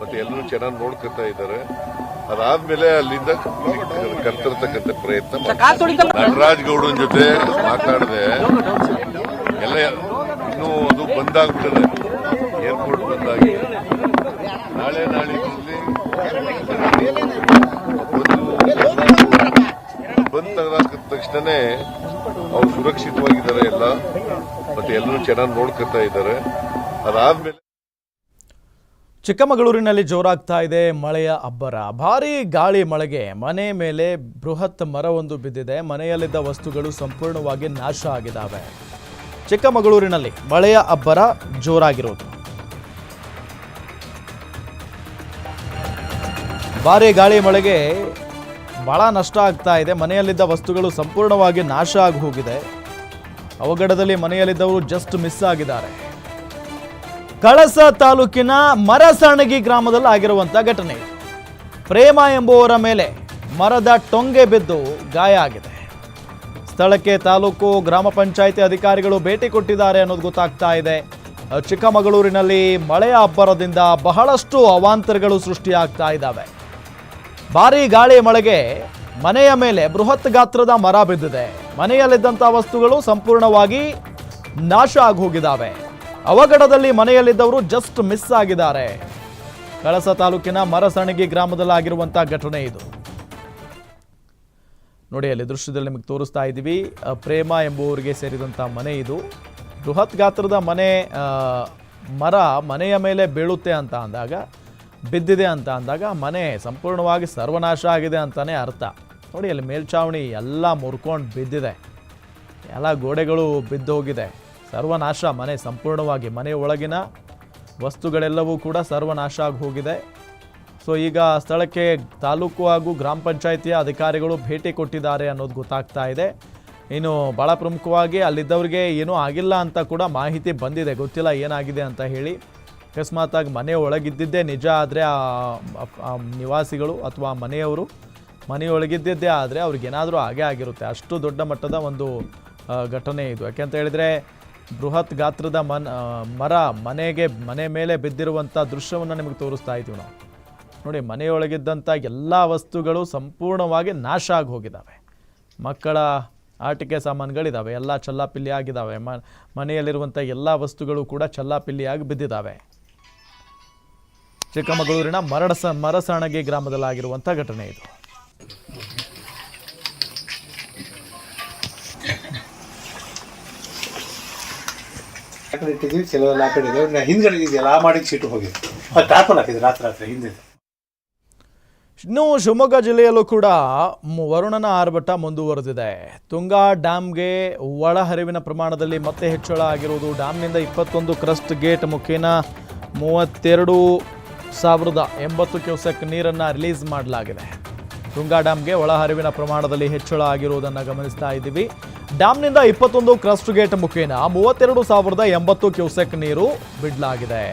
ಮತ್ತೆ ಎಲ್ಲರೂ ಚೆನ್ನಾಗಿ ನೋಡ್ಕೊತಾ ಇದ್ದಾರೆ. ಅದಾದ್ಮೇಲೆ ಅಲ್ಲಿಂದ ಕರ್ತರ್ತಕ್ಕಂಥ ಪ್ರಯತ್ನ. ನಟರಾಜ್ ಗೌಡನ ಜೊತೆ ಮಾತಾಡಿದೆ. ಎಲ್ಲ ಇನ್ನೂ ಅದು ಬಂದಾಗ್ಬಿಟ್ಟಿದೆ ಏರ್ಪೋರ್ಟ್ ಬಂದಾಗಿ ನಾಳೆ ನಾಳಿದ್ರಲ್ಲಿ ಬಂದ್ ತಕ್ಷಣನೇ ಅವ್ರು ಸುರಕ್ಷಿತವಾಗಿದ್ದಾರೆ ಎಲ್ಲ, ಮತ್ತೆ ಎಲ್ಲರೂ ಚೆನ್ನಾಗಿ ನೋಡ್ಕೊತಾ ಇದ್ದಾರೆ. ಅದಾದ್ಮೇಲೆ
ಚಿಕ್ಕಮಗಳೂರಿನಲ್ಲಿ ಜೋರಾಗ್ತಾ ಇದೆ ಮಳೆಯ ಅಬ್ಬರ. ಭಾರೀ ಗಾಳಿ ಮಳೆಗೆ, ಮನೆ ಮೇಲೆ ಬೃಹತ್ ಮರವೊಂದು ಬಿದ್ದಿದೆ. ಮನೆಯಲ್ಲಿದ್ದ ವಸ್ತುಗಳು ಸಂಪೂರ್ಣವಾಗಿ ನಾಶ ಆಗಿದ್ದಾವೆ. ಚಿಕ್ಕಮಗಳೂರಿನಲ್ಲಿ ಮಳೆಯ ಅಬ್ಬರ ಜೋರಾಗಿರೋದು. ಭಾರಿ ಗಾಳಿ ಮಳೆಗೆ ಬಹಳ ನಷ್ಟ ಆಗ್ತಾ ಇದೆ. ಮನೆಯಲ್ಲಿದ್ದ ವಸ್ತುಗಳು ಸಂಪೂರ್ಣವಾಗಿ ನಾಶ ಆಗಿ ಹೋಗಿದೆ ಅವಘಡದಲ್ಲಿ ಮನೆಯಲ್ಲಿದ್ದವರು ಜಸ್ಟ್ ಮಿಸ್ ಆಗಿದ್ದಾರೆ. ಕಳಸ ತಾಲೂಕಿನ ಮರಸಣಗಿ ಗ್ರಾಮದಲ್ಲಿ ಆಗಿರುವಂಥ ಘಟನೆ. ಪ್ರೇಮ ಎಂಬುವರ ಮೇಲೆ ಮರದ ಟೊಂಗೆ ಬಿದ್ದು ಗಾಯ ಆಗಿದೆ. ಸ್ಥಳಕ್ಕೆ ತಾಲೂಕು ಗ್ರಾಮ ಪಂಚಾಯಿತಿ ಅಧಿಕಾರಿಗಳು ಭೇಟಿ ಕೊಟ್ಟಿದ್ದಾರೆ ಅನ್ನೋದು ಗೊತ್ತಾಗ್ತಾ ಇದೆ. ಚಿಕ್ಕಮಗಳೂರಿನಲ್ಲಿ ಮಳೆಯ ಅಬ್ಬರದಿಂದ ಬಹಳಷ್ಟು ಅವಾಂತರಗಳು ಸೃಷ್ಟಿಯಾಗ್ತಾ ಇದ್ದಾವೆ. ಭಾರೀ ಗಾಳಿ ಮಳೆಗೆ ಮನೆಯ ಮೇಲೆ ಬೃಹತ್ ಗಾತ್ರದ ಮರ ಬಿದ್ದಿದೆ. ಮನೆಯಲ್ಲಿದ್ದಂಥ ವಸ್ತುಗಳು ಸಂಪೂರ್ಣವಾಗಿ ನಾಶ ಆಗಿ ಹೋಗಿದ್ದಾವೆ ಅವಘಡದಲ್ಲಿ ಮನೆಯಲ್ಲಿದ್ದವರು ಜಸ್ಟ್ ಮಿಸ್ ಆಗಿದ್ದಾರೆ. ಕಳಸ ತಾಲೂಕಿನ ಮರಸಣಗಿ ಗ್ರಾಮದಲ್ಲಿ ಆಗಿರುವಂಥ ಘಟನೆ ಇದು. ನೋಡಿ, ಅಲ್ಲಿ ದೃಶ್ಯದಲ್ಲಿ ನಿಮಗೆ ತೋರಿಸ್ತಾ ಇದ್ದೀವಿ. ಪ್ರೇಮ ಎಂಬುವರಿಗೆ ಸೇರಿದಂಥ ಮನೆ ಇದು. ಬೃಹತ್ ಗಾತ್ರದ ಮನೆ ಮರ ಮನೆಯ ಮೇಲೆ ಬೀಳುತ್ತೆ ಅಂತ ಅಂದಾಗ ಬಿದ್ದಿದೆ ಅಂತ ಅಂದಾಗ ಮನೆ ಸಂಪೂರ್ಣವಾಗಿ ಸರ್ವನಾಶ ಆಗಿದೆ ಅಂತಲೇ ಅರ್ಥ. ನೋಡಿ, ಅಲ್ಲಿ ಮೇಲ್ಛಾವಣಿ ಎಲ್ಲ ಮುರ್ಕೊಂಡು ಬಿದ್ದಿದೆ. ಎಲ್ಲ ಗೋಡೆಗಳು ಬಿದ್ದು ಹೋಗಿದೆ. ಸರ್ವನಾಶ ಮನೆ ಸಂಪೂರ್ಣವಾಗಿ, ಮನೆ ಒಳಗಿನ ವಸ್ತುಗಳೆಲ್ಲವೂ ಕೂಡ ಸರ್ವನಾಶ ಆಗಿ ಹೋಗಿದೆ. ಸೊ, ಈಗ ಸ್ಥಳಕ್ಕೆ ತಾಲೂಕು ಹಾಗೂ ಗ್ರಾಮ ಪಂಚಾಯಿತಿಯ ಅಧಿಕಾರಿಗಳು ಭೇಟಿ ಕೊಟ್ಟಿದ್ದಾರೆ ಅನ್ನೋದು ಗೊತ್ತಾಗ್ತಾ ಇದೆ. ಇನ್ನು ಭಾಳ ಪ್ರಮುಖವಾಗಿ ಅಲ್ಲಿದ್ದವ್ರಿಗೆ ಏನೂ ಆಗಿಲ್ಲ ಅಂತ ಕೂಡ ಮಾಹಿತಿ ಬಂದಿದೆ. ಗೊತ್ತಿಲ್ಲ ಏನಾಗಿದೆ ಅಂತ ಹೇಳಿ. ಅಕಸ್ಮಾತಾಗಿ ಮನೆ ಒಳಗಿದ್ದಿದ್ದೇ ನಿಜ ಆದರೆ ಆ ನಿವಾಸಿಗಳು ಅಥವಾ ಮನೆಯವರು ಮನೆಯೊಳಗಿದ್ದಿದ್ದೇ ಆದರೆ ಅವ್ರಿಗೇನಾದರೂ ಆಗೇ ಆಗಿರುತ್ತೆ. ಅಷ್ಟು ದೊಡ್ಡ ಮಟ್ಟದ ಒಂದು ಘಟನೆ ಇದು. ಯಾಕೆಂತ ಹೇಳಿದರೆ ಬೃಹತ್ ಗಾತ್ರದ ಮನ್ ಮರ ಮನೆಗೆ, ಮನೆ ಮೇಲೆ ಬಿದ್ದಿರುವಂಥ ದೃಶ್ಯವನ್ನು ನಿಮಗೆ ತೋರಿಸ್ತಾ ಇದ್ದೀವಿ ನಾವು. ನೋಡಿ ಮನೆಯೊಳಗಿದ್ದಂಥ ಎಲ್ಲ ವಸ್ತುಗಳು ಸಂಪೂರ್ಣವಾಗಿ ನಾಶ ಆಗಿ ಹೋಗಿದ್ದಾವೆ. ಮಕ್ಕಳ ಆಟಿಕೆ ಸಾಮಾನುಗಳಿದ್ದಾವೆ ಎಲ್ಲ ಚಲ್ಲಾಪಿಲ್ಲಿ ಆಗಿದ್ದಾವೆ ಮನೆಯಲ್ಲಿರುವಂಥ ಎಲ್ಲ ವಸ್ತುಗಳು ಕೂಡ ಚಲ್ಲಾಪಿಲ್ಲಿಯಾಗಿ ಬಿದ್ದಿದ್ದಾವೆ ಚಿಕ್ಕಮಗಳೂರಿನ ಮರಡಸ ಮರಸಾಣಗೆ ಗ್ರಾಮದಲ್ಲಾಗಿರುವಂಥ ಘಟನೆ ಇದು.
ಆ ಕಡೆ ಇಟ್ಟಿದ್ದೀವಿ ಕೆಲವೆಲ್ಲ ಆ ಕಡೆ ಇದಾವೆ ನಾ ಹಿಂದ್ಗಡೆ ಇದೆಯಲ್ಲ ಆ ಮಾಡಿದ ಸೀಟು ಹೋಗಿದೆ. ಅದು ಟಾರ್ಪಲ್ ಹಾಕಿದ್ರು ರಾತ್ರಿ ರಾತ್ರಿ ಹಿಂದೆ.
ಇನ್ನು ಶಿವಮೊಗ್ಗ ಜಿಲ್ಲೆಯಲ್ಲೂ ಕೂಡ ವರುಣನ ಆರ್ಭಟ ಮುಂದುವರೆದಿದೆ. ತುಂಗಾ ಡ್ಯಾಮ್ಗೆ ಒಳಹರಿವಿನ ಪ್ರಮಾಣದಲ್ಲಿ ಮತ್ತೆ ಹೆಚ್ಚಳ ಆಗಿರುವುದು. ಡ್ಯಾಮ್ನಿಂದ ಇಪ್ಪತ್ತೊಂದು ಕ್ರಸ್ಟ್ ಗೇಟ್ ಮುಖೇನ ಮೂವತ್ತೆರಡು ಸಾವಿರದ ಎಂಬತ್ತು ಕ್ಯೂಸೆಕ್ ನೀರನ್ನು ರಿಲೀಸ್ ಮಾಡಲಾಗಿದೆ. ತುಂಗಾ ಡ್ಯಾಮ್ಗೆ ಒಳಹರಿವಿನ ಪ್ರಮಾಣದಲ್ಲಿ ಹೆಚ್ಚಳ ಆಗಿರುವುದನ್ನು ಗಮನಿಸ್ತಾ ಇದ್ದೀವಿ. ಡ್ಯಾಮ್ನಿಂದ ಇಪ್ಪತ್ತೊಂದು ಕ್ರಸ್ಟ್ ಗೇಟ್ ಮುಖೇನ ಮೂವತ್ತೆರಡು ಸಾವಿರದ ಎಂಬತ್ತು ಕ್ಯೂಸೆಕ್ ನೀರು ಬಿಡಲಾಗಿದೆ.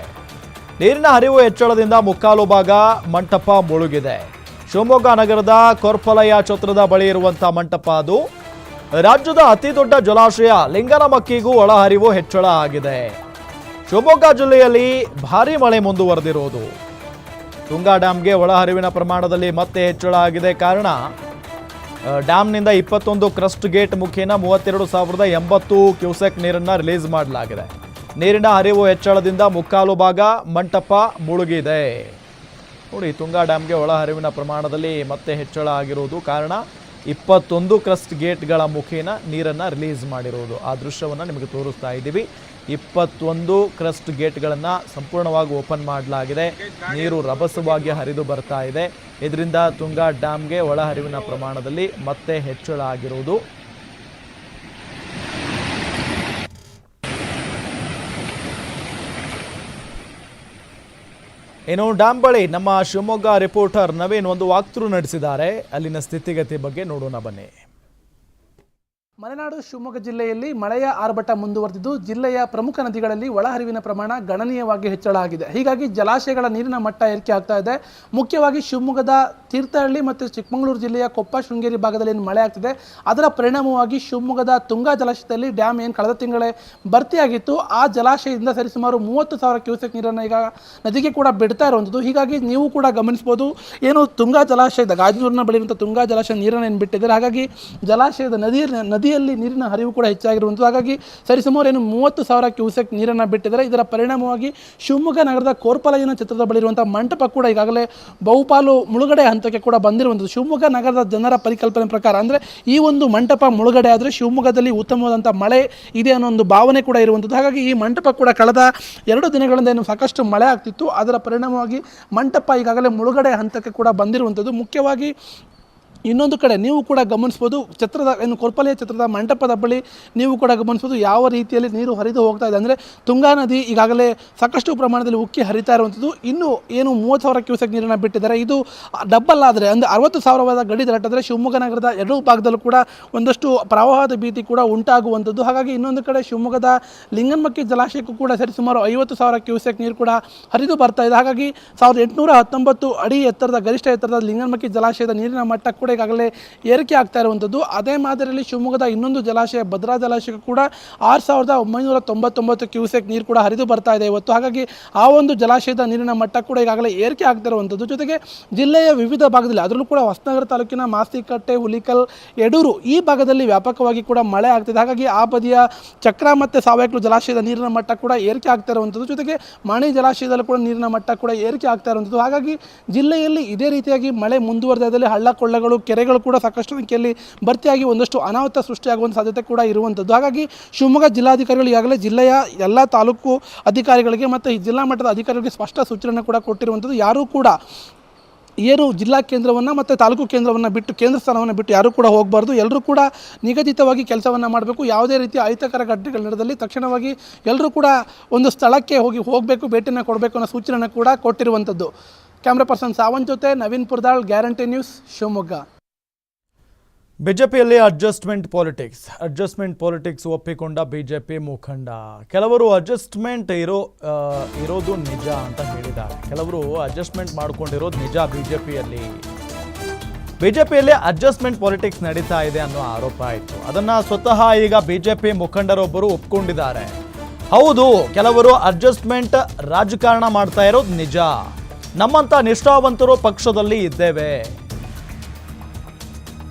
ನೀರಿನ ಹರಿವು ಹೆಚ್ಚಳದಿಂದ ಮುಕ್ಕಾಲು ಭಾಗ ಮಂಟಪ ಮುಳುಗಿದೆ. ಶಿವಮೊಗ್ಗ ನಗರದ ಕೊರ್ಪಲಯ ಛತ್ರದ ಬಳಿ ಇರುವಂತಹ ಮಂಟಪ ಅದು. ರಾಜ್ಯದ ಅತಿ ದೊಡ್ಡ ಜಲಾಶಯ ಲಿಂಗನಮಕ್ಕಿಗೂ ಒಳಹರಿವು ಹೆಚ್ಚಳ ಆಗಿದೆ. ಶಿವಮೊಗ್ಗ ಜಿಲ್ಲೆಯಲ್ಲಿ ಭಾರೀ ಮಳೆ ಮುಂದುವರೆದಿರುವುದು. ತುಂಗಾ ಡ್ಯಾಮ್ಗೆ ಒಳಹರಿವಿನ ಪ್ರಮಾಣದಲ್ಲಿ ಮತ್ತೆ ಹೆಚ್ಚಳ ಆಗಿದೆ. ಕಾರಣ ಡ್ಯಾಮ್ನಿಂದ ಇಪ್ಪತ್ತೊಂದು ಕ್ರಸ್ಟ್ ಗೇಟ್ ಮುಖೇನ ಮೂವತ್ತೆರಡು ಸಾವಿರದ ಎಂಬತ್ತು ಕ್ಯೂಸೆಕ್ ನೀರನ್ನು ರಿಲೀಸ್ ಮಾಡಲಾಗಿದೆ. ನೀರಿನ ಹರಿವು ಹೆಚ್ಚಳದಿಂದ ಮುಕ್ಕಾಲು ಭಾಗ, ಮಂಟಪ ಮುಳುಗಿದೆ. ನೋಡಿ, ತುಂಗಾ ಡ್ಯಾಮ್ಗೆ ಒಳಹರಿವಿನ ಪ್ರಮಾಣದಲ್ಲಿ ಮತ್ತೆ ಹೆಚ್ಚಳ ಆಗಿರುವುದು ಕಾರಣ, ಇಪ್ಪತ್ತೊಂದು ಕ್ರಸ್ಟ್ ಗೇಟ್ಗಳ ಮುಖೇನ ನೀರನ್ನು ರಿಲೀಸ್ ಮಾಡಿರುವುದು ಆ ದೃಶ್ಯವನ್ನು ನಿಮಗೆ ತೋರಿಸ್ತಾ ಇದ್ದೀವಿ. ಇಪ್ಪತ್ತೊಂದು ಕ್ರಸ್ಟ್ ಗೇಟ್ಗಳನ್ನು ಸಂಪೂರ್ಣವಾಗಿ ಓಪನ್ ಮಾಡಲಾಗಿದೆ. ನೀರು ರಭಸವಾಗಿ ಹರಿದು ಬರ್ತಾ ಇದೆ. ಇದರಿಂದ ತುಂಗಾ ಡ್ಯಾಮ್ಗೆ ಒಳಹರಿವಿನ ಪ್ರಮಾಣದಲ್ಲಿ ಮತ್ತೆ ಹೆಚ್ಚಳ ಆಗಿರುವುದು. ಇನ್ನು ಡ್ಯಾಮ್ ಬಳಿ ನಮ್ಮ ಶಿವಮೊಗ್ಗ ರಿಪೋರ್ಟರ್ ನವೀನ್ ಒಂದು ವಾಕ್ತೃ ನಡೆಸಿದ್ದಾರೆ. ಅಲ್ಲಿನ ಸ್ಥಿತಿಗತಿ ಬಗ್ಗೆ ನೋಡೋಣ ಬನ್ನಿ.
ಮಲೆನಾಡು ಶಿವಮೊಗ್ಗ ಜಿಲ್ಲೆಯಲ್ಲಿ ಮಳೆಯ ಆರ್ಭಟ ಮುಂದುವರೆದಿದ್ದು, ಜಿಲ್ಲೆಯ ಪ್ರಮುಖ ನದಿಗಳಲ್ಲಿ ಒಳಹರಿವಿನ ಪ್ರಮಾಣ ಗಣನೀಯವಾಗಿ ಹೆಚ್ಚಳ ಆಗಿದೆ. ಹೀಗಾಗಿ ಜಲಾಶಯಗಳ ನೀರಿನ ಮಟ್ಟ ಏರಿಕೆ ಆಗ್ತಾ ಇದೆ. ಮುಖ್ಯವಾಗಿ ಶಿವಮೊಗ್ಗದ ತೀರ್ಥಹಳ್ಳಿ ಮತ್ತು ಚಿಕ್ಕಮಗಳೂರು ಜಿಲ್ಲೆಯ ಕೊಪ್ಪ, ಶೃಂಗೇರಿ ಭಾಗದಲ್ಲಿ ಏನು ಮಳೆ ಆಗ್ತಿದೆ, ಅದರ ಪರಿಣಾಮವಾಗಿ ಶಿವಮೊಗ್ಗದ ತುಂಗಾ ಜಲಾಶಯದಲ್ಲಿ ಡ್ಯಾಮ್ ಏನು ಕಳೆದ ತಿಂಗಳೇ ಭರ್ತಿಯಾಗಿತ್ತು. ಆ ಜಲಾಶಯದಿಂದ ಸರಿಸುಮಾರು ಮೂವತ್ತು ಸಾವಿರ ಕ್ಯೂಸೆಕ್ ನೀರನ್ನು ಈಗ ನದಿಗೆ ಕೂಡ ಬಿಡ್ತಾ ಇರುವಂಥದ್ದು. ಹೀಗಾಗಿ ನೀವು ಕೂಡ ಗಮನಿಸ್ಬೋದು, ಏನು ತುಂಗಾ ಜಲಾಶಯದ ಗಾಜನೂರಿನ ಬಳಿ ತುಂಗಾ ಜಲಾಶಯ ನೀರನ್ನು ಏನು ಬಿಟ್ಟಿದ್ದಾರೆ. ಹಾಗಾಗಿ ಜಲಾಶಯದ ನದಿ ನದಿಯಲ್ಲಿ ನೀರಿನ ಹರಿವು ಕೂಡ ಹೆಚ್ಚಾಗಿರುವಂಥದ್ದು. ಹಾಗಾಗಿ ಸರಿಸುಮಾರು ಏನು ಮೂವತ್ತು ಸಾವಿರ ಕ್ಯೂಸೆಕ್ ನೀರನ್ನು ಬಿಟ್ಟಿದ್ದಾರೆ. ಇದರ ಪರಿಣಾಮವಾಗಿ ಶಿವಮೊಗ್ಗ ನಗರದ ಕೋರ್ಪಲಯನ ಚಿತ್ರದ ಬಳಿ ಇರುವಂಥ ಮಂಟಪ ಕೂಡ ಈಗಾಗಲೇ ಬಹುಪಾಲು ಮುಳುಗಡೆ ಹಂತಕ್ಕೆ ಕೂಡ ಬಂದಿರುವಂಥದ್ದು. ಶಿವಮೊಗ್ಗ ನಗರದ ಜನರ ಪರಿಕಲ್ಪನೆ ಪ್ರಕಾರ ಅಂದರೆ ಈ ಒಂದು ಮಂಟಪ ಮುಳುಗಡೆ ಆದರೆ ಶಿವಮೊಗ್ಗದಲ್ಲಿ ಉತ್ತಮವಾದಂಥ ಮಳೆ ಇದೆ ಅನ್ನೋ ಒಂದು ಭಾವನೆ ಕೂಡ ಇರುವಂಥದ್ದು. ಹಾಗಾಗಿ ಈ ಮಂಟಪ ಕೂಡ ಕಳೆದ ಎರಡು ದಿನಗಳಿಂದ ಏನು ಸಾಕಷ್ಟು ಮಳೆ ಆಗ್ತಿತ್ತು. ಅದರ ಪರಿಣಾಮವಾಗಿ ಮಂಟಪ ಈಗಾಗಲೇ ಮುಳುಗಡೆ ಹಂತಕ್ಕೆ ಕೂಡ ಬಂದಿರುವಂಥದ್ದು. ಮುಖ್ಯವಾಗಿ ಇನ್ನೊಂದು ಕಡೆ ನೀವು ಕೂಡ ಗಮನಿಸ್ಬೋದು, ಛತ್ರದ ಏನು ಕೊರ್ಪಲೆಯ ಛತ್ರದ ಮಂಟಪದ ಬಳಿ ನೀವು ಕೂಡ ಗಮನಿಸ್ಬೋದು ಯಾವ ರೀತಿಯಲ್ಲಿ ನೀರು ಹರಿದು ಹೋಗ್ತಾ ಇದೆ. ಅಂದರೆ ತುಂಗಾ ನದಿ ಈಗಾಗಲೇ ಸಾಕಷ್ಟು ಪ್ರಮಾಣದಲ್ಲಿ ಉಕ್ಕಿ ಹರಿತಾ ಇರುವಂಥದ್ದು. ಇನ್ನೂ ಏನು ಮೂವತ್ತು ಸಾವಿರ ಕ್ಯೂಸೆಕ್ ನೀರನ್ನು ಬಿಟ್ಟಿದ್ದಾರೆ. ಇದು ಡಬ್ಬಲ್ ಆದರೆ, ಅಂದರೆ ಅರವತ್ತು ಸಾವಿರವಾದ ಗಡಿ ದಾಟಿದ್ರೆ ಶಿವಮೊಗ್ಗ ನಗರದ ಎರಡೂ ಭಾಗದಲ್ಲೂ ಕೂಡ ಒಂದಷ್ಟು ಪ್ರವಾಹದ ಭೀತಿ ಕೂಡ ಉಂಟಾಗುವಂಥದ್ದು. ಹಾಗಾಗಿ ಇನ್ನೊಂದು ಕಡೆ ಶಿವಮೊಗ್ಗದ ಲಿಂಗನಮಕ್ಕಿ ಜಲಾಶಯಕ್ಕೂ ಕೂಡ ಸರಿ ಸುಮಾರು ಐವತ್ತು ಸಾವಿರ ಕ್ಯೂಸೆಕ್ ನೀರು ಕೂಡ ಹರಿದು ಬರ್ತಾ ಇದೆ. ಹಾಗಾಗಿ ಸಾವಿರದ ಎಂಟುನೂರ ಹತ್ತೊಂಬತ್ತು ಅಡಿ ಎತ್ತರದ, ಗರಿಷ್ಠ ಎತ್ತರದ ಲಿಂಗನಮಕ್ಕಿ ಜಲಾಶಯದ ನೀರಿನ ಮಟ್ಟ ಕೂಡ ಈಗಾಗಲೇ ಏರಿಕೆ ಆಗ್ತಾ ಇರುವಂಥದ್ದು. ಅದೇ ಮಾದರಿಯಲ್ಲಿ ಶಿವಮೊಗ್ಗದ ಇನ್ನೊಂದು ಜಲಾಶಯ, ಭದ್ರಾ ಜಲಾಶಯಕ್ಕೂ ಕೂಡ ಆರು ಸಾವಿರದ ಒಂಬೈನೂರ ತೊಂಬತ್ತೊಂಬತ್ತು ಕ್ಯೂಸೆಕ್ ನೀರು ಕೂಡ ಹರಿದು ಬರ್ತಾ ಇದೆ ಇವತ್ತು. ಹಾಗಾಗಿ ಆ ಒಂದು ಜಲಾಶಯದ ನೀರಿನ ಮಟ್ಟ ಕೂಡ ಈಗಾಗಲೇ ಏರಿಕೆ ಆಗ್ತಾ ಇರುವಂಥದ್ದು. ಜೊತೆಗೆ ಜಿಲ್ಲೆಯ ವಿವಿಧ ಭಾಗದಲ್ಲಿ ಅದರಲ್ಲೂ ಕೂಡ ಹೊಸನಗರ ತಾಲೂಕಿನ ಮಾಸ್ತಿಕಟ್ಟೆ, ಹುಲಿಕಲ್ ಯಡೂರು ಈ ಭಾಗದಲ್ಲಿ ವ್ಯಾಪಕವಾಗಿ ಕೂಡ ಮಳೆ ಆಗ್ತಿದೆ. ಹಾಗಾಗಿ ಆ ಬದಿಯ ಚಕ್ರ ಮತ್ತು ಸಾವಯಕಲು ಜಲಾಶಯದ ನೀರಿನ ಮಟ್ಟ ಕೂಡ ಏರಿಕೆ ಆಗ್ತಾ ಇರುವಂಥದ್ದು. ಜೊತೆಗೆ ಮಾಣಿ ಜಲಾಶಯದಲ್ಲೂ ಕೂಡ ನೀರಿನ ಮಟ್ಟ ಕೂಡ ಏರಿಕೆ ಆಗ್ತಾ ಇರುವಂಥದ್ದು. ಹಾಗಾಗಿ ಜಿಲ್ಲೆಯಲ್ಲಿ ಇದೇ ರೀತಿಯಾಗಿ ಮಳೆ ಮುಂದುವರೆದಲ್ಲಿ ಹಳ್ಳ ಕೊಳ್ಳಗಳು ಕೆರೆಗಳು ಕೂಡ ಸಾಕಷ್ಟು ಸಂಖ್ಯೆಯಲ್ಲಿ ಭರ್ತಿಯಾಗಿ ಒಂದಷ್ಟು ಅನಾಹುತ ಸೃಷ್ಟಿಯಾಗುವಂಥ ಸಾಧ್ಯತೆ ಕೂಡ ಇರುವಂಥದ್ದು. ಹಾಗಾಗಿ ಶಿವಮೊಗ್ಗ ಜಿಲ್ಲಾಧಿಕಾರಿಗಳು ಈಗಾಗಲೇ ಜಿಲ್ಲೆಯ ಎಲ್ಲ ತಾಲೂಕು ಅಧಿಕಾರಿಗಳಿಗೆ ಮತ್ತು ಜಿಲ್ಲಾ ಮಟ್ಟದ ಅಧಿಕಾರಿಗಳಿಗೆ ಸ್ಪಷ್ಟ ಸೂಚನೆ ಕೂಡ ಕೊಟ್ಟಿರುವಂಥದ್ದು. ಯಾರೂ ಕೂಡ ಏನು ಜಿಲ್ಲಾ ಕೇಂದ್ರವನ್ನು ಮತ್ತು ತಾಲೂಕು ಕೇಂದ್ರವನ್ನು ಬಿಟ್ಟು ಕೇಂದ್ರ ಸ್ಥಾನವನ್ನು ಬಿಟ್ಟು ಯಾರೂ ಕೂಡ ಹೋಗಬಾರ್ದು. ಎಲ್ಲರೂ ಕೂಡ ನಿಗದಿತವಾಗಿ ಕೆಲಸವನ್ನು ಮಾಡಬೇಕು. ಯಾವುದೇ ರೀತಿಯ ಅಹಿತಕರ ಘಟನೆಗಳ ನಡೆದಲ್ಲಿ ತಕ್ಷಣವಾಗಿ ಎಲ್ಲರೂ ಕೂಡ ಒಂದು ಸ್ಥಳಕ್ಕೆ ಹೋಗಿ ಹೋಗಬೇಕು, ಭೇಟಿಯನ್ನು ಕೊಡಬೇಕು ಅನ್ನೋ ಸೂಚನೆಯನ್ನು ಕೂಡ ಕೊಟ್ಟಿರುವಂಥದ್ದು. ಕ್ಯಾಮ್ರಾ ಪರ್ಸನ್ ಸಾವಂತ್ ಜೊತೆ ನವೀನ್ ಪುರ್ದಾಳ್ ಗ್ಯಾರಂಟಿ ನ್ಯೂಸ್ ಶಿವಮೊಗ್ಗ
ಬಿಜೆಪಿಯಲ್ಲಿ ಅಡ್ಜಸ್ಟ್ಮೆಂಟ್ ಪಾಲಿಟಿಕ್ಸ್ ಅಡ್ಜಸ್ಟ್ಮೆಂಟ್ ಪಾಲಿಟಿಕ್ಸ್ ಒಪ್ಪಿಕೊಂಡ ಬಿಜೆಪಿ ಮುಖಂಡ. ಕೆಲವರು ಅಡ್ಜಸ್ಟ್ಮೆಂಟ್ ಇರೋ ಇರೋದು ನಿಜ ಅಂತ ಹೇಳಿದ್ದಾರೆ. ಕೆಲವರು ಅಡ್ಜಸ್ಟ್ಮೆಂಟ್ ಮಾಡ್ಕೊಂಡಿರೋದು ನಿಜ ಬಿಜೆಪಿಯಲ್ಲಿ ಬಿಜೆಪಿಯಲ್ಲಿ ಅಡ್ಜಸ್ಟ್ಮೆಂಟ್ ಪಾಲಿಟಿಕ್ಸ್ ನಡೀತಾ ಇದೆ ಅನ್ನೋ ಆರೋಪ ಆಯಿತು. ಅದನ್ನು ಸ್ವತಃ ಈಗ ಬಿಜೆಪಿ ಮುಖಂಡರೊಬ್ಬರು ಒಪ್ಕೊಂಡಿದ್ದಾರೆ. ಹೌದು, ಕೆಲವರು ಅಡ್ಜಸ್ಟ್ಮೆಂಟ್ ರಾಜಕಾರಣ ಮಾಡ್ತಾ ಇರೋದು ನಿಜ. ನಮ್ಮಂತ ನಿಷ್ಠಾವಂತರು ಪಕ್ಷದಲ್ಲಿ ಇದ್ದೇವೆ.